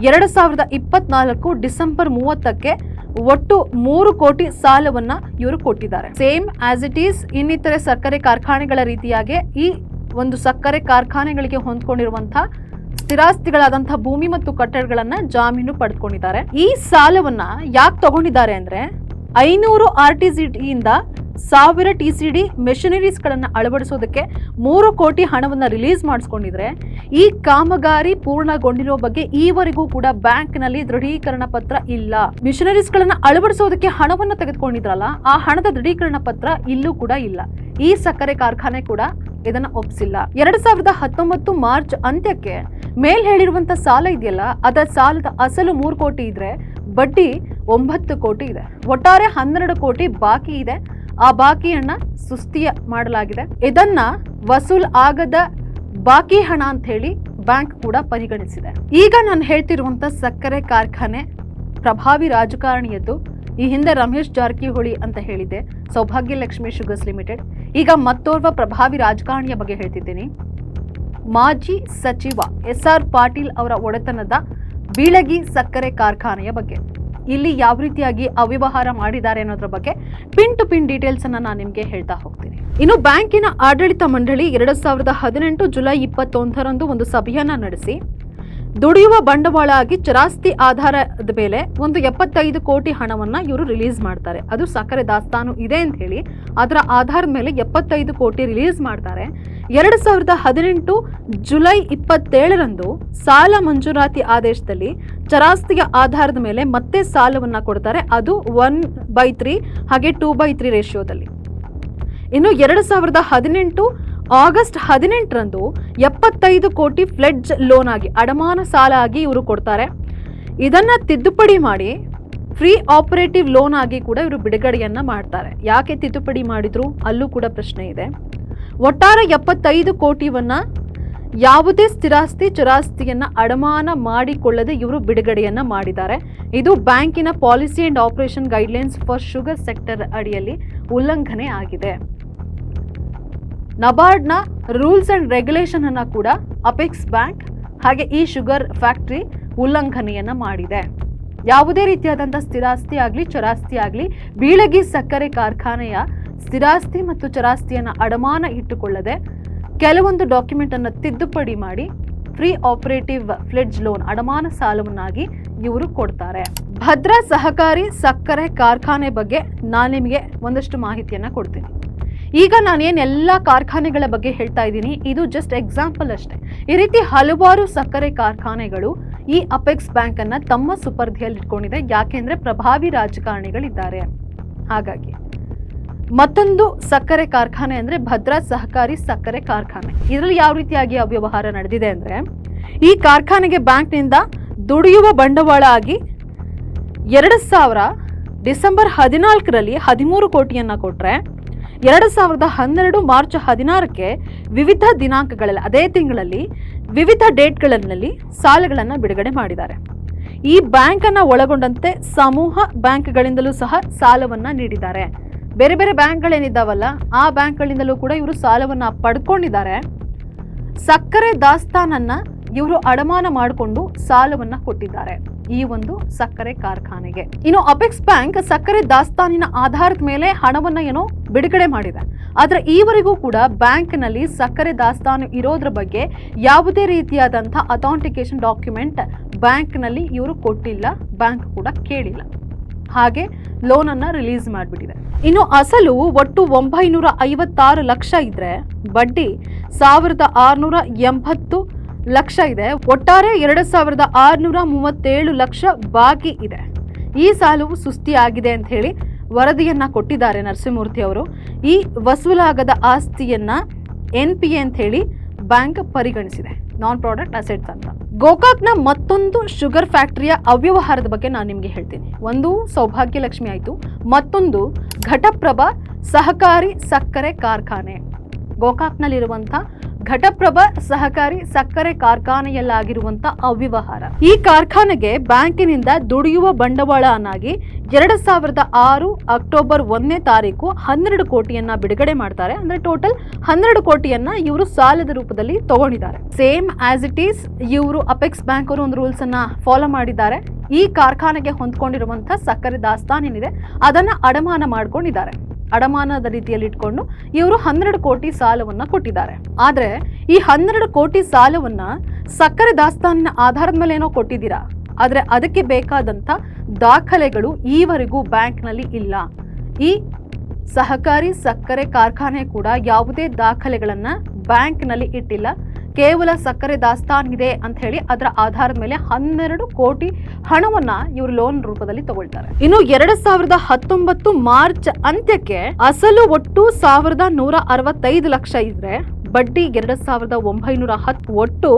ಎರಡು ಸಾವಿರದ ಇಪ್ಪತ್ನಾಲ್ಕು ಡಿಸೆಂಬರ್ ಮೂವತ್ತಕ್ಕೆ ಒಟ್ಟು ಮೂರು ಕೋಟಿ ಸಾಲವನ್ನ ಇವರು ಕೊಟ್ಟಿದ್ದಾರೆ. ಸೇಮ್ ಆಸ್ ಇಟ್ ಈಸ್ ಇನ್ನಿತರೆ ಸಕ್ಕರೆ ಕಾರ್ಖಾನೆಗಳ ರೀತಿಯಾಗಿ ಈ ಒಂದು ಸಕ್ಕರೆ ಕಾರ್ಖಾನೆಗಳಿಗೆ ಹೊಂದ್ಕೊಂಡಿರುವಂತಹ ಸ್ಥಿರಾಸ್ತಿಗಳಾದಂತಹ ಭೂಮಿ ಮತ್ತು ಕಟ್ಟಡಗಳನ್ನ ಜಾಮೀನು ಪಡೆದುಕೊಂಡಿದ್ದಾರೆ. ಈ ಸಾಲವನ್ನ ಯಾಕೆ ತಗೊಂಡಿದ್ದಾರೆ ಅಂದ್ರೆ ಐನೂರು ಆರ್ ಟಿ ಸಿ ಡಿಯಿಂದ ಸಾವಿರ ಟಿ ಸಿ ಡಿ ಮೆಷಿನರೀಸ್ಗಳನ್ನು ಅಳವಡಿಸೋದಕ್ಕೆ ಮೂರು ಕೋಟಿ ಹಣವನ್ನು ರಿಲೀಸ್ ಮಾಡಿಸ್ಕೊಂಡಿದ್ರೆ, ಈ ಕಾಮಗಾರಿ ಪೂರ್ಣಗೊಂಡಿರೋ ಬಗ್ಗೆ ಈವರೆಗೂ ಕೂಡ ಬ್ಯಾಂಕ್ನಲ್ಲಿ ದೃಢೀಕರಣ ಪತ್ರ ಇಲ್ಲ. ಮಿಷನರೀಸ್ಗಳನ್ನು ಅಳವಡಿಸೋದಕ್ಕೆ ಹಣವನ್ನು ತೆಗೆದುಕೊಂಡಿದ್ರಲ್ಲ, ಆ ಹಣದ ದೃಢೀಕರಣ ಪತ್ರ ಇಲ್ಲೂ ಕೂಡ ಇಲ್ಲ. ಈ ಸಕ್ಕರೆ ಕಾರ್ಖಾನೆ ಕೂಡ ಇದನ್ನ ಒಪ್ಪಿಸಿಲ್ಲ ಎರಡ್ ಸಾವಿರದ ಹತ್ತೊಂಬತ್ತು ಮಾರ್ಚ್ ಅಂತ್ಯಕ್ಕೆ ಮೇಲ್ ಹೇಳಿರುವಂತ ಸಾಲ ಇದೆಯಲ್ಲ ಅದರ ಸಾಲದ ಅಸಲು ಮೂರು ಕೋಟಿ ಇದ್ರೆ ಬಡ್ಡಿ ಒಂಬತ್ತು ಕೋಟಿ ಇದೆ. ಒಟ್ಟಾರೆ ಹನ್ನೆರಡು ಕೋಟಿ ಬಾಕಿ ಇದೆ. ಆ ಬಾಕಿಯನ್ನ ಸುಸ್ತಿಯ ಮಾಡಲಾಗಿದೆ. ಇದನ್ನ ವಸೂಲ್ ಆಗದ ಬಾಕಿ ಹಣ ಅಂತ ಹೇಳಿ ಬ್ಯಾಂಕ್ ಕೂಡ ಪರಿಗಣಿಸಿದೆ. ಈಗ ನಾನು ಹೇಳ್ತಿರುವಂತ ಸಕ್ಕರೆ ಕಾರ್ಖಾನೆ ಪ್ರಭಾವಿ ರಾಜಕಾರಣಿಯದ್ದು ಈ ಹಿಂದೆ ರಮೇಶ್ ಜಾರಕಿಹೊಳಿ ಅಂತ ಹೇಳಿದ್ದೆ. ಸೌಭಾಗ್ಯ ಲಕ್ಷ್ಮಿ ಶುಗರ್ಸ್ ಲಿಮಿಟೆಡ್. ಈಗ ಮತ್ತೋರ್ವ ಪ್ರಭಾವಿ ರಾಜಕಾರಣಿಯ ಬಗ್ಗೆ ಹೇಳ್ತಿದ್ದೀನಿ. ಮಾಜಿ ಸಚಿವ ಎಸ್ ಆರ್ ಪಾಟೀಲ್ ಅವರ ಒಡೆತನದ ಬೀಳಗಿ ಸಕ್ಕರೆ ಕಾರ್ಖಾನೆಯ ಬಗ್ಗೆ. ಇಲ್ಲಿ ಯಾವ ರೀತಿಯಾಗಿ ಅವ್ಯವಹಾರ ಮಾಡಿದ್ದಾರೆ ಅನ್ನೋದ್ರ ಬಗ್ಗೆ ಪಿನ್ ಟು ಪಿನ್ ಡೀಟೇಲ್ಸ್ ಅನ್ನ ನಾನು ನಿಮಗೆ ಹೇಳ್ತಾ ಹೋಗ್ತೀನಿ. ಇನ್ನು ಬ್ಯಾಂಕಿನ ಆಡಳಿತ ಮಂಡಳಿ ಎರಡ್ ಸಾವಿರದ ಹದಿನೆಂಟು ಜುಲೈ ಇಪ್ಪತ್ತೊಂದರಂದು ಒಂದು ಸಭೆಯನ್ನ ನಡೆಸಿ ದುಡಿಯುವ ಬಂಡವಾಳ ಆಗಿ ಚರಾಸ್ತಿ ಆಧಾರದ ಮೇಲೆ ಒಂದು ಎಪ್ಪತ್ತೈದು ಕೋಟಿ ಹಣವನ್ನ ಇವರು ರಿಲೀಸ್ ಮಾಡ್ತಾರೆ. ಅದು ಸಕ್ಕರೆ ದಾಸ್ತಾನು ಇದೆ ಅಂತ ಹೇಳಿ ಅದರ ಆಧಾರದ ಮೇಲೆ ಎಪ್ಪತ್ತೈದು ಕೋಟಿ ರಿಲೀಸ್ ಮಾಡ್ತಾರೆ. ಎರಡು ಸಾವಿರದ ಹದಿನೆಂಟು ಜುಲೈ ಇಪ್ಪತ್ತೇಳರಂದು ಸಾಲ ಮಂಜೂರಾತಿ ಆದೇಶದಲ್ಲಿ ಚರಾಸ್ತಿಯ ಆಧಾರದ ಮೇಲೆ ಮತ್ತೆ ಸಾಲವನ್ನ ಕೊಡ್ತಾರೆ. ಅದು ಒನ್ ಬೈ ತ್ರೀ ಹಾಗೆ ಟೂ ಬೈ ತ್ರೀ ರೇಷಿಯೋದಲ್ಲಿ ಇನ್ನು ಎರಡು ಸಾವಿರದ ಹದಿನೆಂಟು ಆಗಸ್ಟ್ ಹದಿನೆಂಟರಂದು ಎಪ್ಪತ್ತೈದು ಕೋಟಿ ಫ್ಲೆಡ್ಜ್ ಲೋನ್ ಆಗಿ ಅಡಮಾನ ಸಾಲ ಆಗಿ ಇವರು ಕೊಡ್ತಾರೆ. ಇದನ್ನ ತಿದ್ದುಪಡಿ ಮಾಡಿ ಫ್ರೀ ಆಪರೇಟಿವ್ ಲೋನ್ ಆಗಿ ಕೂಡ ಇವರು ಬಿಡುಗಡೆಯನ್ನ ಮಾಡ್ತಾರೆ. ಯಾಕೆ ತಿದ್ದುಪಡಿ ಮಾಡಿದ್ರು? ಅಲ್ಲೂ ಕೂಡ ಪ್ರಶ್ನೆ ಇದೆ. ಒಟ್ಟಾರೆ ಎಪ್ಪತ್ತೈದು ಕೋಟಿವನ್ನ ಯಾವುದೇ ಸ್ಥಿರಾಸ್ತಿ, ಚುರಾಸ್ತಿಯನ್ನ ಅಡಮಾನ ಮಾಡಿಕೊಳ್ಳದೆ ಇವರು ಬಿಡುಗಡೆಯನ್ನ ಮಾಡಿದ್ದಾರೆ. ಇದು ಬ್ಯಾಂಕಿನ policy and operation guidelines for sugar sector ಅಡಿಯಲ್ಲಿ ಉಲ್ಲಂಘನೆ ಆಗಿದೆ. ನಬಾರ್ಡ್ನ ರೂಲ್ಸ್ ಅಂಡ್ ರೆಗ್ಯುಲೇಷನ್ ಅನ್ನ ಕೂಡ ಅಪೆಕ್ಸ್ ಬ್ಯಾಂಕ್ ಹಾಗೆ ಈ ಶುಗರ್ ಫ್ಯಾಕ್ಟ್ರಿ ಉಲ್ಲಂಘನೆಯನ್ನು ಮಾಡಿದೆ. ಯಾವುದೇ ರೀತಿಯಾದಂಥ ಸ್ಥಿರಾಸ್ತಿ ಆಗಲಿ, ಚರಾಸ್ತಿ ಆಗಲಿ, ಬೀಳಗಿ ಸಕ್ಕರೆ ಕಾರ್ಖಾನೆಯ ಸ್ಥಿರಾಸ್ತಿ ಮತ್ತು ಚರಾಸ್ತಿಯನ್ನು ಅಡಮಾನ ಇಟ್ಟುಕೊಳ್ಳದೆ ಕೆಲವೊಂದು ಡಾಕ್ಯುಮೆಂಟ್ ಅನ್ನು ತಿದ್ದುಪಡಿ ಮಾಡಿ ಫ್ರೀ ಆಪರೇಟಿವ್ ಫ್ಲೆಡ್ಜ್ ಲೋನ್, ಅಡಮಾನ ಸಾಲವನ್ನಾಗಿ ಇವರು ಕೊಡ್ತಾರೆ. ಭದ್ರಾ ಸಹಕಾರಿ ಸಕ್ಕರೆ ಕಾರ್ಖಾನೆ ಬಗ್ಗೆ ನಾನು ನಿಮಗೆ ಒಂದಷ್ಟು ಮಾಹಿತಿಯನ್ನ ಕೊಡ್ತೀನಿ. ಈಗ ನಾನೇನು ಎಲ್ಲ ಕಾರ್ಖಾನೆಗಳ ಬಗ್ಗೆ ಹೇಳ್ತಾ ಇದ್ದೀನಿ, ಇದು ಜಸ್ಟ್ ಎಕ್ಸಾಂಪಲ್ ಅಷ್ಟೇ. ಈ ರೀತಿ ಹಲವಾರು ಸಕ್ಕರೆ ಕಾರ್ಖಾನೆಗಳು ಈ ಅಪೆಕ್ಸ್ ಬ್ಯಾಂಕನ್ನು ತಮ್ಮ ಸುಪರ್ಧಿಯಲ್ಲಿ ಇಟ್ಕೊಂಡಿದೆ, ಯಾಕೆಂದ್ರೆ ಪ್ರಭಾವಿ ರಾಜಕಾರಣಿಗಳಿದ್ದಾರೆ. ಹಾಗಾಗಿ ಮತ್ತೊಂದು ಸಕ್ಕರೆ ಕಾರ್ಖಾನೆ ಅಂದ್ರೆ ಭದ್ರಾ ಸಹಕಾರಿ ಸಕ್ಕರೆ ಕಾರ್ಖಾನೆ. ಇದರಲ್ಲಿ ಯಾವ ರೀತಿಯಾಗಿ ಅವ್ಯವಹಾರ ನಡೆದಿದೆ ಅಂದ್ರೆ, ಈ ಕಾರ್ಖಾನೆಗೆ ಬ್ಯಾಂಕ್ನಿಂದ ದುಡಿಯುವ ಬಂಡವಾಳ ಆಗಿ ಎರಡು ಸಾವಿರ ಡಿಸೆಂಬರ್ ಹದಿನಾಲ್ಕರಲ್ಲಿ ಹದಿಮೂರು ಕೋಟಿಯನ್ನ ಕೊಟ್ರೆ ಎರಡು ಸಾವಿರದ ಹನ್ನೆರಡು ಮಾರ್ಚ್ ಹದಿನಾರಕ್ಕೆ ವಿವಿಧ ದಿನಾಂಕಗಳಲ್ಲಿ, ಅದೇ ತಿಂಗಳಲ್ಲಿ ವಿವಿಧ ಡೇಟ್ಗಳಲ್ಲಿ ಸಾಲಗಳನ್ನು ಬಿಡುಗಡೆ ಮಾಡಿದ್ದಾರೆ. ಈ ಬ್ಯಾಂಕನ್ನು ಒಳಗೊಂಡಂತೆ ಸಮೂಹ ಬ್ಯಾಂಕ್ಗಳಿಂದಲೂ ಸಹ ಸಾಲವನ್ನ ನೀಡಿದ್ದಾರೆ. ಬೇರೆ ಬೇರೆ ಬ್ಯಾಂಕ್ಗಳೇನಿದ್ದಾವಲ್ಲ, ಆ ಬ್ಯಾಂಕ್ಗಳಿಂದಲೂ ಕೂಡ ಇವರು ಸಾಲವನ್ನ ಪಡ್ಕೊಂಡಿದ್ದಾರೆ. ಸಕ್ಕರೆ ದಾಸ್ತಾನನ್ನು ಇವರು ಅಡಮಾನ ಮಾಡಿಕೊಂಡು ಸಾಲವನ್ನ ಕೊಟ್ಟಿದ್ದಾರೆ. ಈ ಒಂದು ಸಕ್ಕರೆ ಕಾರ್ಖಾನೆಗೆ. ಇನ್ನು ಅಪೆಕ್ಸ್ ಬ್ಯಾಂಕ್ ಸಕ್ಕರೆ ದಾಸ್ತಾನಿನ ಆಧಾರದ ಮೇಲೆ ಹಣವನ್ನ ಏನೋ ಬಿಡುಗಡೆ ಮಾಡಿದೆ. ಆದ್ರೆ ಈವರೆಗೂ ಕೂಡ ಬ್ಯಾಂಕ್ನಲ್ಲಿ ಸಕ್ಕರೆ ದಾಸ್ತಾನು ಇರೋದ್ರ ಬಗ್ಗೆ ಯಾವುದೇ ರೀತಿಯಾದಂತಹ ಅಥಾಂಟಿಕೇಶನ್ ಡಾಕ್ಯುಮೆಂಟ್ ಬ್ಯಾಂಕ್ನಲ್ಲಿ ಇವರು ಕೊಟ್ಟಿಲ್ಲ, ಬ್ಯಾಂಕ್ ಕೂಡ ಕೇಳಿಲ್ಲ. ಹಾಗೆ ಲೋನ್ ಅನ್ನ ರಿಲೀಸ್ ಮಾಡಿಬಿಟ್ಟಿದೆ. ಇನ್ನು ಅಸಲು ಒಟ್ಟು ಒಂಬೈನೂರ ಐವತ್ತಾರು ಲಕ್ಷ ಇದ್ರೆ ಬಡ್ಡಿ ಸಾವಿರದ ಆರುನೂರ ಎಂಬತ್ತು ಲಕ್ಷ ಇದೆ. ಒಟ್ಟಾರೆ ಎರಡು ಸಾವಿರದ ಆರುನೂರ ಮೂವತ್ತೇಳು ಲಕ್ಷ ಬಾಕಿ ಇದೆ. ಈ ಸಾಲವು ಸುಸ್ತಿಯಾಗಿದೆ ಅಂತ ಹೇಳಿ ವರದಿಯನ್ನ ಕೊಟ್ಟಿದ್ದಾರೆ ನರಸಿಂಹಮೂರ್ತಿ ಅವರು. ಈ ವಸೂಲಾಗದ ಆಸ್ತಿಯನ್ನ ಎನ್ ಪಿ ಎ ಅಂತ ಹೇಳಿ ಬ್ಯಾಂಕ್ ಪರಿಗಣಿಸಿದೆ. ನಾನ್ ಪ್ರಾಡಕ್ಟ್ ಅಸೆಟ್ಸ್ ಅಂತ. ಗೋಕಾಕ್ನ ಮತ್ತೊಂದು ಶುಗರ್ ಫ್ಯಾಕ್ಟರಿಯ ಅವ್ಯವಹಾರದ ಬಗ್ಗೆ ನಾನು ನಿಮಗೆ ಹೇಳ್ತೀನಿ. ಒಂದು ಸೌಭಾಗ್ಯ ಲಕ್ಷ್ಮಿ ಆಯಿತು. ಮತ್ತೊಂದು ಘಟಪ್ರಭಾ ಸಹಕಾರಿ ಸಕ್ಕರೆ ಕಾರ್ಖಾನೆ. ಗೋಕಾಕ್ನಲ್ಲಿರುವಂಥ ಘಟಪ್ರಭಾ ಸಹಕಾರಿ ಸಕ್ಕರೆ ಕಾರ್ಖಾನೆಯಲ್ಲಾಗಿರುವಂತ ಅವ್ಯವಹಾರ. ಈ ಕಾರ್ಖಾನೆಗೆ ಬ್ಯಾಂಕಿನಿಂದ ದುಡಿಯುವ ಬಂಡವಾಳನಾಗಿ ಎರಡ್ ಸಾವಿರದ ಆರು ಅಕ್ಟೋಬರ್ ಒಂದನೇ ತಾರೀಕು ಹನ್ನೆರಡು ಕೋಟಿಯನ್ನ ಬಿಡುಗಡೆ ಮಾಡ್ತಾರೆ. ಅಂದ್ರೆ ಟೋಟಲ್ ಹನ್ನೆರಡು ಕೋಟಿಯನ್ನ ಇವರು ಸಾಲದ ರೂಪದಲ್ಲಿ ತಗೊಂಡಿದ್ದಾರೆ. ಸೇಮ್ ಆಸ್ ಇಟ್ ಈಸ್ ಇವರು ಅಪೆಕ್ಸ್ ಬ್ಯಾಂಕ್ ಅವರು ಒಂದು ರೂಲ್ಸ್ ಅನ್ನ ಫಾಲೋ ಮಾಡಿದ್ದಾರೆ. ಈ ಕಾರ್ಖಾನೆಗೆ ಹೊಂದ್ಕೊಂಡಿರುವಂತಹ ಸಕ್ಕರೆ ದಾಸ್ತಾನೇನಿದೆ. ಅದನ್ನ ಅಡಮಾನ ಮಾಡ್ಕೊಂಡಿದ್ದಾರೆ. ಅಡಮಾನದ ರೀತಿಯಲ್ಲಿ ಇಟ್ಕೊಂಡು ಇವರು ಹನ್ನೆರಡು ಕೋಟಿ ಸಾಲವನ್ನ ಕೊಟ್ಟಿದ್ದಾರೆ. ಆದ್ರೆ ಈ ಹನ್ನೆರಡು ಕೋಟಿ ಸಾಲವನ್ನ ಸಕ್ಕರೆ ದಾಸ್ತಾನಿನ ಆಧಾರದ ಮೇಲೆ ಏನೋ ಕೊಟ್ಟಿದ್ದೀರಾ? ಆದ್ರೆ ಅದಕ್ಕೆ ಬೇಕಾದಂತ ದಾಖಲೆಗಳು ಈವರೆಗೂ ಬ್ಯಾಂಕ್ನಲ್ಲಿ ಇಲ್ಲ. ಈ ಸಹಕಾರಿ ಸಕ್ಕರೆ ಕಾರ್ಖಾನೆ ಕೂಡ ಯಾವುದೇ ದಾಖಲೆಗಳನ್ನ ಬ್ಯಾಂಕ್ನಲ್ಲಿ ಇಟ್ಟಿಲ್ಲ. ಕೇವಲ ಸಕ್ಕರೆ ದಾಸ್ತಾನ್ ಇದೆ ಅಂತ ಹೇಳಿ ಅದರ ಆಧಾರದ ಮೇಲೆ ಹನ್ನೆರಡು ಕೋಟಿ ಹಣವನ್ನ ಇವರು ಲೋನ್ ರೂಪದಲ್ಲಿ ತಗೊಳ್ತಾರೆ. ಇನ್ನು ಎರಡ್ ಸಾವಿರದ ಹತ್ತೊಂಬತ್ತು ಮಾರ್ಚ್ ಅಂತ್ಯಕ್ಕೆ ಅಸಲು ಒಟ್ಟು ಸಾವಿರದ ನೂರ ಅರವತ್ತೈದು ಲಕ್ಷ ಇದ್ರೆ ಬಡ್ಡಿ ಎರಡ್ ಸಾವಿರದ ಒಂಬೈನೂರ ಹತ್ತು ಒಟ್ಟು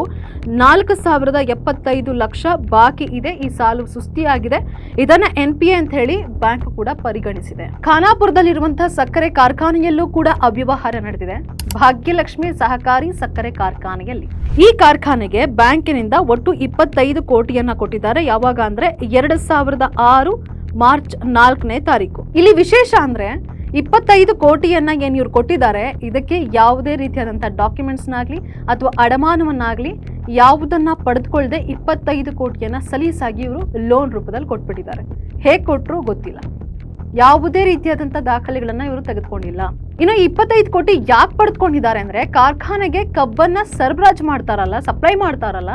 ನಾಲ್ಕು ಸಾವಿರದ ಎಪ್ಪತ್ತೈದು ಲಕ್ಷ ಬಾಕಿ ಇದೆ. ಈ ಸಾಲು ಸುಸ್ತಿಯಾಗಿದೆ. ಇದನ್ನ ಎನ್ ಪಿ ಎ ಅಂತ ಹೇಳಿ ಬ್ಯಾಂಕ್ ಕೂಡ ಪರಿಗಣಿಸಿದೆ. ಖಾನಾಪುರದಲ್ಲಿರುವಂತಹ ಸಕ್ಕರೆ ಕಾರ್ಖಾನೆಯಲ್ಲೂ ಕೂಡ ಅವ್ಯವಹಾರ ನಡೆದಿದೆ. ಭಾಗ್ಯಲಕ್ಷ್ಮಿ ಸಹಕಾರಿ ಸಕ್ಕರೆ ಕಾರ್ಖಾನೆಯಲ್ಲಿ. ಈ ಕಾರ್ಖಾನೆಗೆ ಬ್ಯಾಂಕಿನಿಂದ ಒಟ್ಟು ಇಪ್ಪತ್ತೈದು ಕೋಟಿಯನ್ನ ಕೊಟ್ಟಿದ್ದಾರೆ. ಯಾವಾಗ ಅಂದ್ರೆ ಎರಡ್ ಸಾವಿರದ ಆರು ಮಾರ್ಚ್ ನಾಲ್ಕನೇ ತಾರೀಕು. ಇಲ್ಲಿ ವಿಶೇಷ ಅಂದ್ರೆ ಇಪ್ಪತ್ತೈದು ಕೋಟಿಯನ್ನ ಏನ್ ಇವ್ರು ಕೊಟ್ಟಿದ್ದಾರೆ, ಇದಕ್ಕೆ ಯಾವುದೇ ರೀತಿಯಾದಂಥ ಡಾಕ್ಯುಮೆಂಟ್ಸ್ನಾಗ್ಲಿ ಅಥವಾ ಅಡಮಾನವನ್ನಾಗ್ಲಿ ಯಾವುದನ್ನ ಪಡೆದುಕೊಳ್ಳದೆ ಇಪ್ಪತ್ತೈದು ಕೋಟಿಯನ್ನ ಸಲೀಸಾಗಿ ಇವರು ಲೋನ್ ರೂಪದಲ್ಲಿ ಕೊಟ್ಬಿಟ್ಟಿದ್ದಾರೆ. ಹೇಗೆ ಕೊಟ್ಟರು ಗೊತ್ತಿಲ್ಲ. ಯಾವುದೇ ರೀತಿಯಾದಂಥ ದಾಖಲೆಗಳನ್ನ ಇವರು ತೆಗೆದುಕೊಂಡಿಲ್ಲ. ಇನ್ನು ಇಪ್ಪತ್ತೈದು ಕೋಟಿ ಯಾಕೆ ಪಡೆದುಕೊಂಡಿದ್ದಾರೆ ಅಂದ್ರೆ, ಕಾರ್ಖಾನೆಗೆ ಕಬ್ಬನ್ನ ಸರಬರಾಜು ಮಾಡ್ತಾರಲ್ಲ, ಸಪ್ಲೈ ಮಾಡ್ತಾರಲ್ಲ,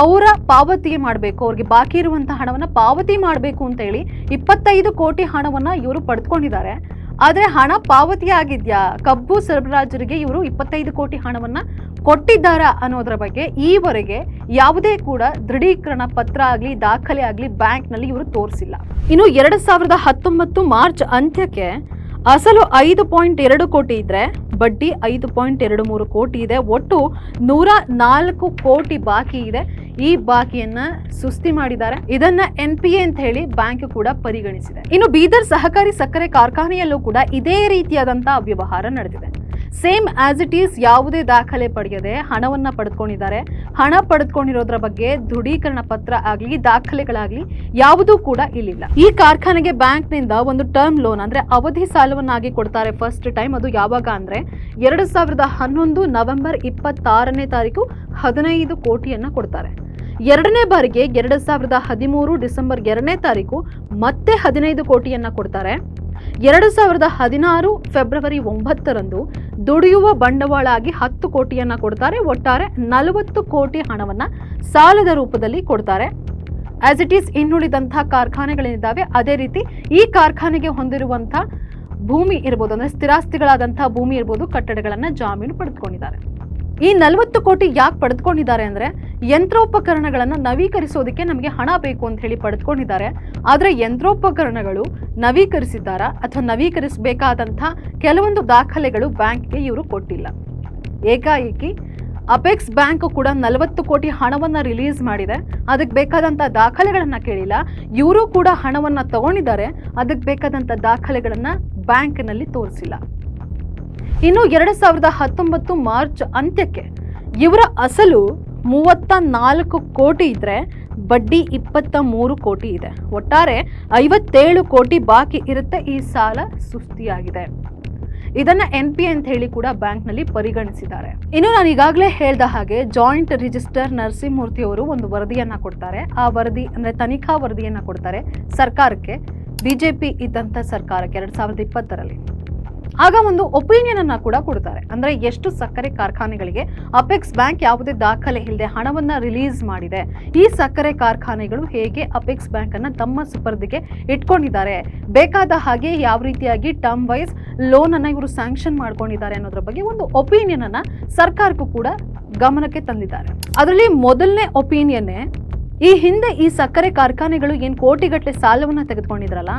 ಅವರ ಪಾವತಿಗೆ ಮಾಡಬೇಕು, ಅವ್ರಿಗೆ ಬಾಕಿ ಇರುವಂತಹ ಹಣವನ್ನ ಪಾವತಿ ಮಾಡಬೇಕು ಅಂತ ಹೇಳಿ ಇಪ್ಪತ್ತೈದು ಕೋಟಿ ಹಣವನ್ನ ಇವರು ಪಡೆದುಕೊಂಡಿದ್ದಾರೆ. ಆದ್ರೆ ಹಣ ಪಾವತಿ ಆಗಿದ್ಯಾ? ಕಬ್ಬು ಸರಬರಾಜರಿಗೆ ಇವರು ಇಪ್ಪತ್ತೈದು ಕೋಟಿ ಹಣವನ್ನ ಕೊಟ್ಟಿದ್ದಾರಾ ಅನ್ನೋದರ ಬಗ್ಗೆ ಈವರೆಗೆ ಯಾವುದೇ ಕೂಡ ದೃಢೀಕರಣ ಪತ್ರ ಆಗಲಿ, ದಾಖಲೆ ಆಗಲಿ ಬ್ಯಾಂಕ್ನಲ್ಲಿ ಇವರು ತೋರಿಸಿಲ್ಲ. ಇನ್ನು ಎರಡು ಸಾವಿರದ ಹತ್ತೊಂಬತ್ತು ಮಾರ್ಚ್ ಅಂತ್ಯಕ್ಕೆ ಅಸಲು ಐದು ಪಾಯಿಂಟ್ ಎರಡು ಕೋಟಿ ಇದ್ರೆ, ಬಡ್ಡಿ ಐದು ಪಾಯಿಂಟ್ ಎರಡು ಮೂರು ಕೋಟಿ ಇದೆ, ಒಟ್ಟು ನೂರ ನಾಲ್ಕು ಕೋಟಿ ಬಾಕಿ ಇದೆ. ಈ ಬಾಕಿಯನ್ನ ಸುಸ್ತಿ ಮಾಡಿದ್ದಾರೆ. ಇದನ್ನ ಎನ್ ಪಿ ಎ ಅಂತ ಹೇಳಿ ಬ್ಯಾಂಕ್ ಕೂಡ ಪರಿಗಣಿಸಿದೆ. ಇನ್ನು ಬೀದರ್ ಸಹಕಾರಿ ಸಕ್ಕರೆ ಕಾರ್ಖಾನೆಯಲ್ಲೂ ಕೂಡ ಇದೇ ರೀತಿಯಾದಂತಹ ಅವ್ಯವಹಾರ ನಡೆದಿದೆ. ಸೇಮ್ ಆಸ್ ಇಟ್ ಈಸ್ ಯಾವುದೇ ದಾಖಲೆ ಪಡೆಯದೆ ಹಣವನ್ನ ಪಡೆದುಕೊಂಡಿದ್ದಾರೆ. ಹಣ ಪಡೆದುಕೊಂಡಿರೋದ್ರ ಬಗ್ಗೆ ದೃಢೀಕರಣ ಪತ್ರ ಆಗಲಿ, ದಾಖಲೆಗಳಾಗಲಿ ಯಾವುದೂ ಕೂಡ ಇಲ್ಲಿಲ್ಲ. ಈ ಕಾರ್ಖಾನೆಗೆ ಬ್ಯಾಂಕ್ನಿಂದ ಒಂದು ಟರ್ಮ್ ಲೋನ್ ಅಂದ್ರೆ ಅವಧಿ ಸಾಲವನ್ನಾಗಿ ಕೊಡ್ತಾರೆ ಫಸ್ಟ್ ಟೈಮ್ ಅದು ಯಾವಾಗ ಅಂದ್ರೆ ಎರಡು ಸಾವಿರದ ಹನ್ನೊಂದು ನವೆಂಬರ್ ಇಪ್ಪತ್ತಾರನೇ ತಾರೀಕು ಹದಿನೈದು ಕೋಟಿಯನ್ನ ಕೊಡ್ತಾರೆ. ಎರಡನೇ ಬಾರಿಗೆ ಎರಡು ಸಾವಿರದ ಹದಿಮೂರು ಡಿಸೆಂಬರ್ ಎರಡನೇ ತಾರೀಕು ಮತ್ತೆ ಹದಿನೈದು ಕೋಟಿಯನ್ನ ಕೊಡ್ತಾರೆ. ಎರಡು ಸಾವಿರದ ಹದಿನಾರು ಫೆಬ್ರವರಿ ಒಂಬತ್ತರಂದು ದುಡಿಯುವ ಬಂಡವಾಳ ಆಗಿ ಹತ್ತು ಕೋಟಿಯನ್ನ ಕೊಡ್ತಾರೆ, ಒಟ್ಟಾರೆ ನಲವತ್ತು ಕೋಟಿ ಹಣವನ್ನ ಸಾಲದ ರೂಪದಲ್ಲಿ ಕೊಡ್ತಾರೆ. ಆಸ್ ಇಟ್ ಈಸ್ ಇನ್ನುಳಿದಂತಹ ಕಾರ್ಖಾನೆಗಳೇನಿದ್ದಾವೆ ಅದೇ ರೀತಿ ಈ ಕಾರ್ಖಾನೆಗೆ ಹೊಂದಿರುವಂತಹ ಭೂಮಿ ಇರ್ಬೋದು, ಅಂದ್ರೆ ಸ್ಥಿರಾಸ್ತಿಗಳಾದಂತಹ ಭೂಮಿ ಇರ್ಬೋದು, ಕಟ್ಟಡಗಳನ್ನ ಜಾಮೀನು ಪಡೆದುಕೊಂಡಿದ್ದಾರೆ. ಈ ನಲವತ್ತು ಕೋಟಿ ಯಾಕೆ ಪಡೆದುಕೊಂಡಿದ್ದಾರೆ ಅಂದ್ರೆ ಯಂತ್ರೋಪಕರಣಗಳನ್ನು ನವೀಕರಿಸೋದಕ್ಕೆ ನಮಗೆ ಹಣ ಬೇಕು ಅಂತ ಹೇಳಿ ಪಡೆದುಕೊಂಡಿದ್ದಾರೆ. ಆದರೆ ಯಂತ್ರೋಪಕರಣಗಳು ನವೀಕರಿಸಿದ್ದಾರಾ ಅಥವಾ ನವೀಕರಿಸಬೇಕಾದಂಥ ಕೆಲವೊಂದು ದಾಖಲೆಗಳು ಬ್ಯಾಂಕ್ಗೆ ಇವರು ಕೊಟ್ಟಿಲ್ಲ. ಏಕಾಏಕಿ ಅಪೆಕ್ಸ್ ಬ್ಯಾಂಕ್ ಕೂಡ ನಲವತ್ತು ಕೋಟಿ ಹಣವನ್ನ ರಿಲೀಸ್ ಮಾಡಿದೆ. ಅದಕ್ಕೆ ಬೇಕಾದಂಥ ದಾಖಲೆಗಳನ್ನ ಕೇಳಿಲ್ಲ. ಇವರು ಕೂಡ ಹಣವನ್ನ ತಗೊಂಡಿದ್ದಾರೆ. ಅದಕ್ಕೆ ಬೇಕಾದಂಥ ದಾಖಲೆಗಳನ್ನ ಬ್ಯಾಂಕ್ನಲ್ಲಿ ತೋರಿಸಿಲ್ಲ. ಇನ್ನು ಎರಡು ಸಾವಿರದ ಹತ್ತೊಂಬತ್ತು ಮಾರ್ಚ್ ಅಂತ್ಯಕ್ಕೆ ಇವರ ಅಸಲು ಮೂವತ್ತ ನಾಲ್ಕು ಕೋಟಿ ಇದ್ರೆ ಬಡ್ಡಿ ಇಪ್ಪತ್ತ ಮೂರು ಕೋಟಿ ಇದೆ. ಒಟ್ಟಾರೆ ಐವತ್ತೇಳು ಕೋಟಿ ಬಾಕಿ ಇರುತ್ತೆ ಈ ಸಾಲ ಸುಸ್ತಿಯಾಗಿದೆ. ಇದನ್ನ ಎನ್ ಪಿ ಅಂತ ಹೇಳಿ ಕೂಡ ಬ್ಯಾಂಕ್ನಲ್ಲಿ ಪರಿಗಣಿಸಿದ್ದಾರೆ. ಇನ್ನು ನಾನು ಈಗಾಗಲೇ ಹೇಳ್ದ ಹಾಗೆ ಜಾಯಿಂಟ್ ರಿಜಿಸ್ಟರ್ ನರಸಿಂಹಮೂರ್ತಿ ಅವರು ಒಂದು ವರದಿಯನ್ನ ಕೊಡ್ತಾರೆ. ಆ ವರದಿ ಅಂದ್ರೆ ತನಿಖಾ ವರದಿಯನ್ನ ಕೊಡ್ತಾರೆ ಸರ್ಕಾರಕ್ಕೆ. ಬಿಜೆಪಿ ಇದ್ದಂಥ ಸರ್ಕಾರಕ್ಕೆ ಎರಡ್ ಸಾವಿರದ ಇಪ್ಪತ್ತರಲ್ಲಿ. ಆಗ ಒಂದು ಒಪಿನಿಯನ್ ಅನ್ನ ಕೂಡ ಕೊಡ್ತಾರೆ. ಅಂದ್ರೆ ಎಷ್ಟು ಸಕ್ಕರೆ ಕಾರ್ಖಾನೆಗಳಿಗೆ ಅಪೆಕ್ಸ್ ಬ್ಯಾಂಕ್ ಯಾವುದೇ ದಾಖಲೆ ಇಲ್ಲದೆ ಹಣವನ್ನ ರಿಲೀಸ್ ಮಾಡಿದೆ. ಈ ಸಕ್ಕರೆ ಕಾರ್ಖಾನೆಗಳು ಹೇಗೆ ಅಪೆಕ್ಸ್ ಬ್ಯಾಂಕ್ ಅನ್ನ ತಮ್ಮ ಸುಪರ್ದಿಗೆ ಇಟ್ಕೊಂಡಿದ್ದಾರೆ? ಬೇಕಾದ ಹಾಗೆ ಯಾವ ರೀತಿಯಾಗಿ ಟರ್ಮ್ ವೈಸ್ ಲೋನ್ ಅನ್ನ ಇವರು ಸ್ಯಾಂಕ್ಷನ್ ಮಾಡ್ಕೊಂಡಿದ್ದಾರೆ ಅನ್ನೋದ್ರ ಬಗ್ಗೆ ಒಂದು ಒಪಿನಿಯನ್ ಅನ್ನ ಸರ್ಕಾರಕ್ಕೂ ಕೂಡ ಗಮನಕ್ಕೆ ತಂದಿದ್ದಾರೆ. ಅದರಲ್ಲಿ ಮೊದಲನೇ ಒಪಿನಿಯನ್ನೇ ಈ ಹಿಂದೆ ಈ ಸಕ್ಕರೆ ಕಾರ್ಖಾನೆಗಳು ಏನ್ ಕೋಟಿಗಟ್ಟಲೆ ಸಾಲವನ್ನ ತೆಗೆದುಕೊಂಡಿದ್ರಲ್ಲ,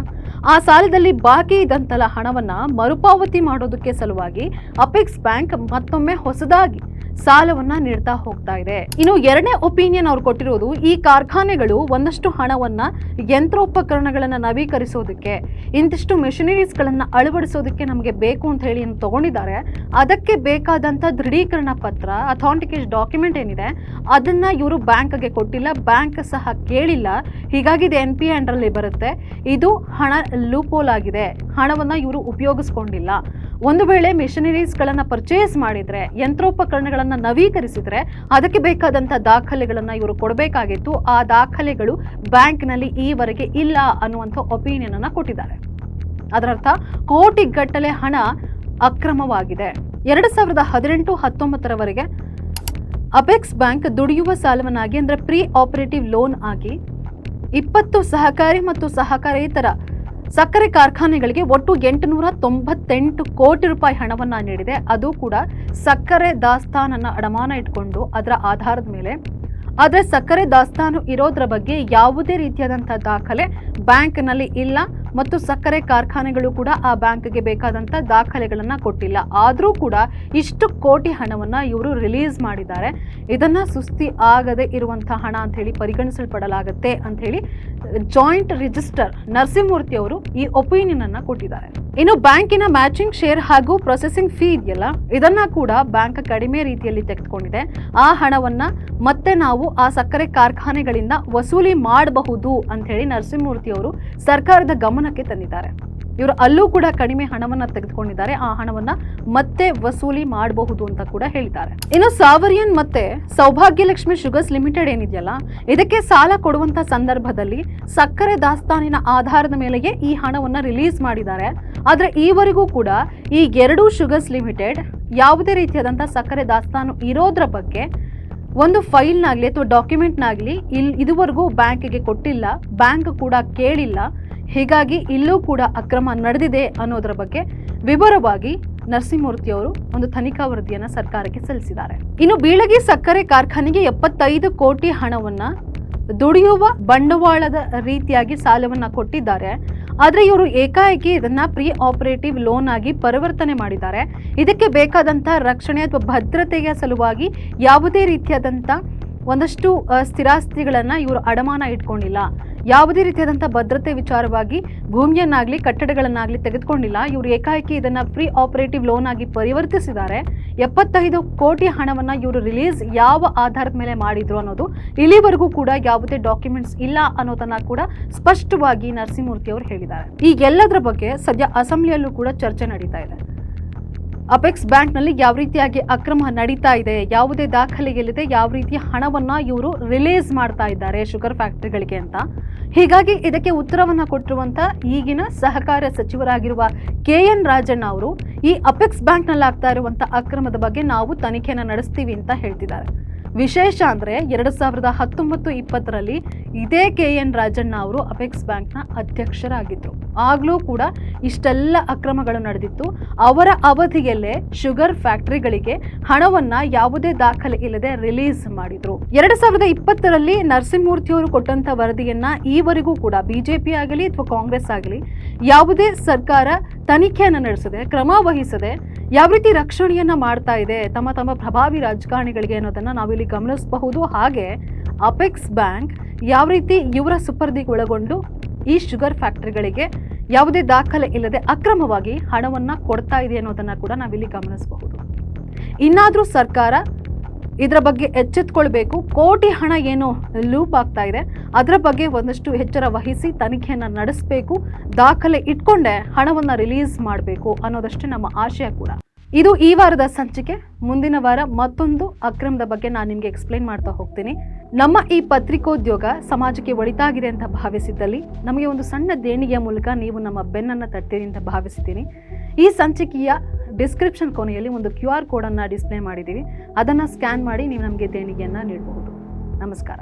ಆ ಸಾಲದಲ್ಲಿ ಬಾಕಿ ಇದ್ದಂತಲ್ಲ ಹಣವನ್ನ ಮರುಪಾವತಿ ಮಾಡೋದಕ್ಕೆ ಸಲುವಾಗಿ ಅಪೆಕ್ಸ್ ಬ್ಯಾಂಕ್ ಮತ್ತೊಮ್ಮೆ ಹೊಸದಾಗಿ ಸಾಲವನ್ನ ನೀಡ್ತಾ ಹೋಗ್ತಾ ಇದೆ. ಇನ್ನು ಎರಡನೇ ಒಪಿನಿಯನ್ ಅವ್ರು ಕೊಟ್ಟಿರೋದು, ಈ ಕಾರ್ಖಾನೆಗಳು ಒಂದಷ್ಟು ಹಣವನ್ನ ಯಂತ್ರೋಪಕರಣಗಳನ್ನ ನವೀಕರಿಸೋದಕ್ಕೆ, ಇಂತಿಷ್ಟು ಮೆಷಿನರೀಸ್ ಗಳನ್ನ ಅಳವಡಿಸೋದಕ್ಕೆ ನಮಗೆ ಬೇಕು ಅಂತ ಹೇಳಿ ಏನು ತಗೊಂಡಿದ್ದಾರೆ. ಅದಕ್ಕೆ ಬೇಕಾದಂತ ದೃಢೀಕರಣ ಪತ್ರ ಅಥಾಂಟಿಕೇಶ್ ಡಾಕ್ಯುಮೆಂಟ್ ಏನಿದೆ, ಅದನ್ನ ಇವರು ಬ್ಯಾಂಕ್ಗೆ ಕೊಟ್ಟಿಲ್ಲ, ಬ್ಯಾಂಕ್ ಸಹ ಕೇಳಿಲ್ಲ. ಹೀಗಾಗಿ ಇದು ಎನ್ ಪಿ ಎಂಡ್ರಲ್ಲಿ ಬರುತ್ತೆ. ಇದು ಹಣ ಲೂಪೋಲ್ ಆಗಿದೆ. ಹಣವನ್ನ ಇವರು ಉಪಯೋಗಿಸ್ಕೊಂಡಿಲ್ಲ. ಒಂದು ವೇಳೆ ಮಿಷನರೀಸ್ಗಳನ್ನು ಪರ್ಚೇಸ್ ಮಾಡಿದ್ರೆ, ಯಂತ್ರೋಪಕರಣಗಳನ್ನು ನವೀಕರಿಸಿದ್ರೆ ಅದಕ್ಕೆ ಬೇಕಾದಂಥ ದಾಖಲೆಗಳನ್ನು ಇವರು ಕೊಡಬೇಕಾಗಿತ್ತು. ಆ ದಾಖಲೆಗಳು ಬ್ಯಾಂಕ್ನಲ್ಲಿ ಈವರೆಗೆ ಇಲ್ಲ ಅನ್ನುವಂಥ ಒಪಿನಿಯನ್ ಅನ್ನ ಕೊಟ್ಟಿದ್ದಾರೆ. ಅದರರ್ಥ ಕೋಟಿಗಟ್ಟಲೆ ಹಣ ಅಕ್ರಮವಾಗಿದೆ. ಎರಡು ಸಾವಿರದ ಹದಿನೆಂಟು ಹತ್ತೊಂಬತ್ತರವರೆಗೆ ಅಪೆಕ್ಸ್ ಬ್ಯಾಂಕ್ ದುಡಿಯುವ ಸಾಲವನ್ನಾಗಿ ಅಂದರೆ ಪ್ರೀ ಆಪರೇಟಿವ್ ಲೋನ್ ಆಗಿ ಇಪ್ಪತ್ತು ಸಹಕಾರಿ ಮತ್ತು ಸಹಕಾರೇತರ ಸಕ್ಕರೆ ಕಾರ್ಖಾನೆಗಳಿಗೆ ಒಟ್ಟು ಎಂಟುನೂರ ತೊಂಬತ್ತೆಂಟು ಕೋಟಿ ರೂಪಾಯಿ ಹಣವನ್ನ ನೀಡಿದೆ. ಅದು ಕೂಡ ಸಕ್ಕರೆ ದಾಸ್ತಾನನ್ನ ಅಡಮಾನ ಇಟ್ಕೊಂಡು ಅದರ ಆಧಾರದ ಮೇಲೆ. ಆದರೆ ಸಕ್ಕರೆ ದಾಸ್ತಾನು ಇರೋದ್ರ ಬಗ್ಗೆ ಯಾವುದೇ ರೀತಿಯಾದಂಥ ದಾಖಲೆ ಬ್ಯಾಂಕ್ನಲ್ಲಿ ಇಲ್ಲ ಮತ್ತು ಸಕ್ಕರೆ ಕಾರ್ಖಾನೆಗಳು ಕೂಡ ಆ ಬ್ಯಾಂಕ್ಗೆ ಬೇಕಾದಂಥ ದಾಖಲೆಗಳನ್ನು ಕೊಟ್ಟಿಲ್ಲ. ಆದರೂ ಕೂಡ ಇಷ್ಟು ಕೋಟಿ ಹಣವನ್ನು ಇವರು ರಿಲೀಸ್ ಮಾಡಿದ್ದಾರೆ. ಇದನ್ನು ಸುಸ್ತಿ ಆಗದೆ ಇರುವಂಥ ಹಣ ಅಂತ ಹೇಳಿ ಪರಿಗಣಿಸಲ್ಪಡಲಾಗುತ್ತೆ ಅಂತ ಹೇಳಿ ಜಾಯಿಂಟ್ ರಿಜಿಸ್ಟರ್ ನರಸಿಂಹಮೂರ್ತಿ ಅವರು ಈ ಒಪಿನಿಯನ್ ಅನ್ನ ಕೊಟ್ಟಿದ್ದಾರೆ. ಇನ್ನು ಬ್ಯಾಂಕಿನ ಮ್ಯಾಚಿಂಗ್ ಶೇರ್ ಹಾಗೂ ಪ್ರೊಸೆಸಿಂಗ್ ಫೀ ಇದೆಯಲ್ಲ, ಇದನ್ನ ಕೂಡ ಬ್ಯಾಂಕ್ ಕಡಿಮೆ ರೀತಿಯಲ್ಲಿ ತೆಗೆದುಕೊಂಡಿದೆ. ಆ ಹಣವನ್ನ ಮತ್ತೆ ನಾವು ಆ ಸಕ್ಕರೆ ಕಾರ್ಖಾನೆಗಳಿಂದ ವಸೂಲಿ ಮಾಡಬಹುದು ಅಂತ ಹೇಳಿ ನರಸಿಂಹಮೂರ್ತಿ ಅವರು ಸರ್ಕಾರದ ಗಮನಕ್ಕೆ ತಂದಿದ್ದಾರೆ. ಇವರು ಅಲ್ಲೂ ಕೂಡ ಕಡಿಮೆ ಹಣವನ್ನ ತೆಗೆದುಕೊಂಡಿದ್ದಾರೆ. ಆ ಹಣವನ್ನ ಮತ್ತೆ ವಸೂಲಿ ಮಾಡಬಹುದು ಅಂತ ಕೂಡ ಹೇಳಿದ್ದಾರೆ. ಇನ್ನು ಸಾವರಿಯನ್ ಮತ್ತೆ ಸೌಭಾಗ್ಯಲಕ್ಷ್ಮಿ ಶುಗರ್ಸ್ ಲಿಮಿಟೆಡ್ ಏನಿದೆಯಲ್ಲ, ಇದಕ್ಕೆ ಸಾಲ ಕೊಡುವಂತ ಸಂದರ್ಭದಲ್ಲಿ ಸಕ್ಕರೆ ದಾಸ್ತಾನಿನ ಆಧಾರದ ಮೇಲೆಯೇ ಈ ಹಣವನ್ನ ರಿಲೀಸ್ ಮಾಡಿದ್ದಾರೆ. ಆದ್ರೆ ಈವರೆಗೂ ಕೂಡ ಈ ಎರಡೂ ಶುಗರ್ಸ್ ಲಿಮಿಟೆಡ್ ಯಾವುದೇ ರೀತಿಯಾದಂಥ ಸಕ್ಕರೆ ದಾಸ್ತಾನು ಇರೋದ್ರ ಬಗ್ಗೆ ಒಂದು ಫೈಲ್ನಾಗಲಿ ಅಥವಾ ಡಾಕ್ಯುಮೆಂಟ್ನಾಗಲಿ ಇಲ್ಲಿ ಇದುವರೆಗೂ ಬ್ಯಾಂಕಿಗೆ ಕೊಟ್ಟಿಲ್ಲ, ಬ್ಯಾಂಕ್ ಕೂಡ ಕೇಳಿಲ್ಲ. ಹೀಗಾಗಿ ಇಲ್ಲೂ ಕೂಡ ಅಕ್ರಮ ನಡೆದಿದೆ ಅನ್ನೋದರ ಬಗ್ಗೆ ವಿವರವಾಗಿ ನರಸಿಂಹಮೂರ್ತಿ ಅವರು ಒಂದು ತನಿಖಾ ವರದಿಯನ್ನ ಸರ್ಕಾರಕ್ಕೆ ಸಲ್ಲಿಸಿದ್ದಾರೆ. ಇನ್ನು ಬೀಳಗಿ ಸಕ್ಕರೆ ಕಾರ್ಖಾನೆಗೆ ಎಪ್ಪತ್ತೈದು ಕೋಟಿ ಹಣವನ್ನ ದುಡಿಯುವ ಬಂಡವಾಳದ ರೀತಿಯಾಗಿ ಸಾಲವನ್ನ ಕೊಟ್ಟಿದ್ದಾರೆ. ಆದ್ರೆ ಇವರು ಏಕಾಏಕಿ ಇದನ್ನ ಪ್ರೀ ಆಪರೇಟಿವ್ ಲೋನ್ ಆಗಿ ಪರಿವರ್ತನೆ ಮಾಡಿದ್ದಾರೆ. ಇದಕ್ಕೆ ಬೇಕಾದಂತಹ ರಕ್ಷಣೆ ಅಥವಾ ಭದ್ರತೆಯ ಸಲುವಾಗಿ ಯಾವುದೇ ರೀತಿಯಾದಂತ ಒಂದಷ್ಟು ಸ್ಥಿರಾಸ್ತಿಗಳನ್ನ ಇವರು ಅಡಮಾನ ಇಟ್ಕೊಂಡಿಲ್ಲ. ಯಾವುದೇ ರೀತಿಯಾದಂಥ ಭದ್ರತೆ ವಿಚಾರವಾಗಿ ಭೂಮಿಯನ್ನಾಗ್ಲಿ, ಕಟ್ಟಡಗಳನ್ನಾಗ್ಲಿ ತೆಗೆದುಕೊಂಡಿಲ್ಲ. ಇವರು ಏಕಾಏಕಿ ಇದನ್ನ ಪ್ರೀ ಆಪರೇಟಿವ್ ಲೋನ್ ಆಗಿ ಪರಿವರ್ತಿಸಿದ್ದಾರೆ. ಎಪ್ಪತ್ತೈದು ಕೋಟಿ ಹಣವನ್ನ ಇವರು ರಿಲೀಸ್ ಯಾವ ಆಧಾರದ ಮೇಲೆ ಮಾಡಿದ್ರು ಅನ್ನೋದು ಇಲ್ಲಿವರೆಗೂ ಕೂಡ ಯಾವುದೇ ಡಾಕ್ಯುಮೆಂಟ್ಸ್ ಇಲ್ಲ ಅನ್ನೋದನ್ನ ಕೂಡ ಸ್ಪಷ್ಟವಾಗಿ ನರಸಿಂಹಮೂರ್ತಿ ಅವರು ಹೇಳಿದ್ದಾರೆ. ಈ ಎಲ್ಲದರ ಬಗ್ಗೆ ಸದ್ಯ ಅಸೆಂಬ್ಲಿಯಲ್ಲೂ ಕೂಡ ಚರ್ಚೆ ನಡೀತಾ ಇದೆ. ಅಪೆಕ್ಸ್ ಬ್ಯಾಂಕ್ನಲ್ಲಿ ಯಾವ ರೀತಿಯಾಗಿ ಅಕ್ರಮ ನಡೀತಾ ಇದೆ, ಯಾವುದೇ ದಾಖಲೆ ಇಲ್ಲದೆ ಯಾವ ರೀತಿಯ ಹಣವನ್ನ ಇವರು ರಿಲೀಸ್ ಮಾಡ್ತಾ ಇದ್ದಾರೆ ಶುಗರ್ ಫ್ಯಾಕ್ಟರಿಗಳಿಗೆ ಅಂತ. ಹೀಗಾಗಿ ಇದಕ್ಕೆ ಉತ್ತರವನ್ನ ಕೊಟ್ಟಿರುವಂತ ಈಗಿನ ಸಹಕಾರ ಸಚಿವರಾಗಿರುವ ಕೆ ಎನ್ ರಾಜಣ್ಣ ಅವರು ಈ ಅಪೆಕ್ಸ್ ಬ್ಯಾಂಕ್ನಲ್ಲಿ ಆಗ್ತಾ ಇರುವಂತ ಅಕ್ರಮದ ಬಗ್ಗೆ ನಾವು ತನಿಖೆನ ನಡೆಸ್ತೀವಿ ಅಂತ ಹೇಳ್ತಿದ್ದಾರೆ. ವಿಶೇಷ ಅಂದರೆ ಎರಡು ಸಾವಿರದ ಹತ್ತೊಂಬತ್ತು ಇಪ್ಪತ್ತರಲ್ಲಿ ಇದೇ ಕೆ ಎನ್ ರಾಜಣ್ಣ ಅವರು ಅಪೆಕ್ಸ್ ಬ್ಯಾಂಕ್ನ ಅಧ್ಯಕ್ಷರಾಗಿದ್ದರು ಆಗಲೂ ಕೂಡ ಇಷ್ಟೆಲ್ಲ ಅಕ್ರಮಗಳು ನಡೆದಿತ್ತು. ಅವರ ಅವಧಿಯಲ್ಲೇ ಶುಗರ್ ಫ್ಯಾಕ್ಟರಿಗಳಿಗೆ ಹಣವನ್ನ ಯಾವುದೇ ದಾಖಲೆ ಇಲ್ಲದೆ ರಿಲೀಸ್ ಮಾಡಿದ್ರು. ಎರಡು ಸಾವಿರದ ಇಪ್ಪತ್ತರಲ್ಲಿ ನರಸಿಂಹಮೂರ್ತಿ ಅವರು ಕೊಟ್ಟಂತ ವರದಿಯನ್ನ ಈವರೆಗೂ ಕೂಡ ಬಿಜೆಪಿ ಆಗಲಿ ಅಥವಾ ಕಾಂಗ್ರೆಸ್ ಆಗಲಿ ಯಾವುದೇ ಸರ್ಕಾರ ತನಿಖೆಯನ್ನು ನಡೆಸದೆ ಕ್ರಮ ವಹಿಸದೆ ಯಾವ ರೀತಿ ರಕ್ಷಣೆಯನ್ನ ಮಾಡ್ತಾ ಇದೆ, ತಮ್ಮ ತಮ್ಮ ಪ್ರಭಾವಿ ರಾಜಕಾರಣಿಗಳಿಗೆ ಅನ್ನೋದನ್ನ ನಾವಿಲ್ಲಿ ಗಮನಿಸಬಹುದು. ಹಾಗೆ ಅಪೆಕ್ಸ್ ಬ್ಯಾಂಕ್ ಯಾವ ರೀತಿ ಇವರ ಸುಪರ್ದಿಗೆ ಒಳಗೊಂಡು ಈ ಶುಗರ್ ಫ್ಯಾಕ್ಟರಿಗಳಿಗೆ ಯಾವುದೇ ದಾಖಲೆ ಇಲ್ಲದೆ ಅಕ್ರಮವಾಗಿ ಹಣವನ್ನ ಕೊಡ್ತಾ ಇದೆ ಅನ್ನೋದನ್ನ ಕೂಡ ನಾವಿಲ್ಲಿ ಗಮನಿಸಬಹುದು. ಇನ್ನಾದ್ರೂ ಸರ್ಕಾರ ಇದರ ಬಗ್ಗೆ ಎಚ್ಚೆತ್ಕೊಳ್ಬೇಕು. ಕೋಟಿ ಹಣ ಏನು ಲೂಪ್ ಆಗ್ತಾ ಇದೆ. ಅದರ ಬಗ್ಗೆ ಒಂದಷ್ಟು ಎಚ್ಚರ ವಹಿಸಿ ತನಿಖೆಯನ್ನು ನಡೆಸಬೇಕು. ದಾಖಲೆ ಇಟ್ಕೊಂಡೆ ಹಣವನ್ನು ರಿಲೀಸ್ ಮಾಡಬೇಕು ಅನ್ನೋದಷ್ಟೇ ನಮ್ಮ ಆಶಯ ಕೂಡ. ಇದು ಈ ವಾರದ ಸಂಚಿಕೆ. ಮುಂದಿನ ವಾರ ಮತ್ತೊಂದು ಅಕ್ರಮದ ಬಗ್ಗೆ ನಾನು ನಿಮಗೆ ಎಕ್ಸ್ಪ್ಲೈನ್ ಮಾಡ್ತಾ ಹೋಗ್ತೀನಿ. ನಮ್ಮ ಈ ಪತ್ರಿಕೋದ್ಯೋಗ ಸಮಾಜಕ್ಕೆ ಒಳಿತಾಗಿದೆ ಅಂತ ಭಾವಿಸಿದ್ದಲ್ಲಿ ನಮಗೆ ಒಂದು ಸಣ್ಣ ದೇಣಿಗೆಯ ಮೂಲಕ ನೀವು ನಮ್ಮ ಬೆನ್ನನ್ನು ತಟ್ಟಿರಿ ಅಂತ ಭಾವಿಸ್ತೀನಿ. ಈ ಸಂಚಿಕೆಯ ಡಿಸ್ಕ್ರಿಪ್ಷನ್ ಕೊನೆಯಲ್ಲಿ ಒಂದು ಕ್ಯೂ ಆರ್ ಕೋಡನ್ನು ಡಿಸ್ಪ್ಲೇ ಮಾಡಿದ್ದೀವಿ. ಅದನ್ನು ಸ್ಕ್ಯಾನ್ ಮಾಡಿ ನೀವು ನಮಗೆ ದೇಣಿಗೆಯನ್ನು ನೀಡಬಹುದು. ನಮಸ್ಕಾರ.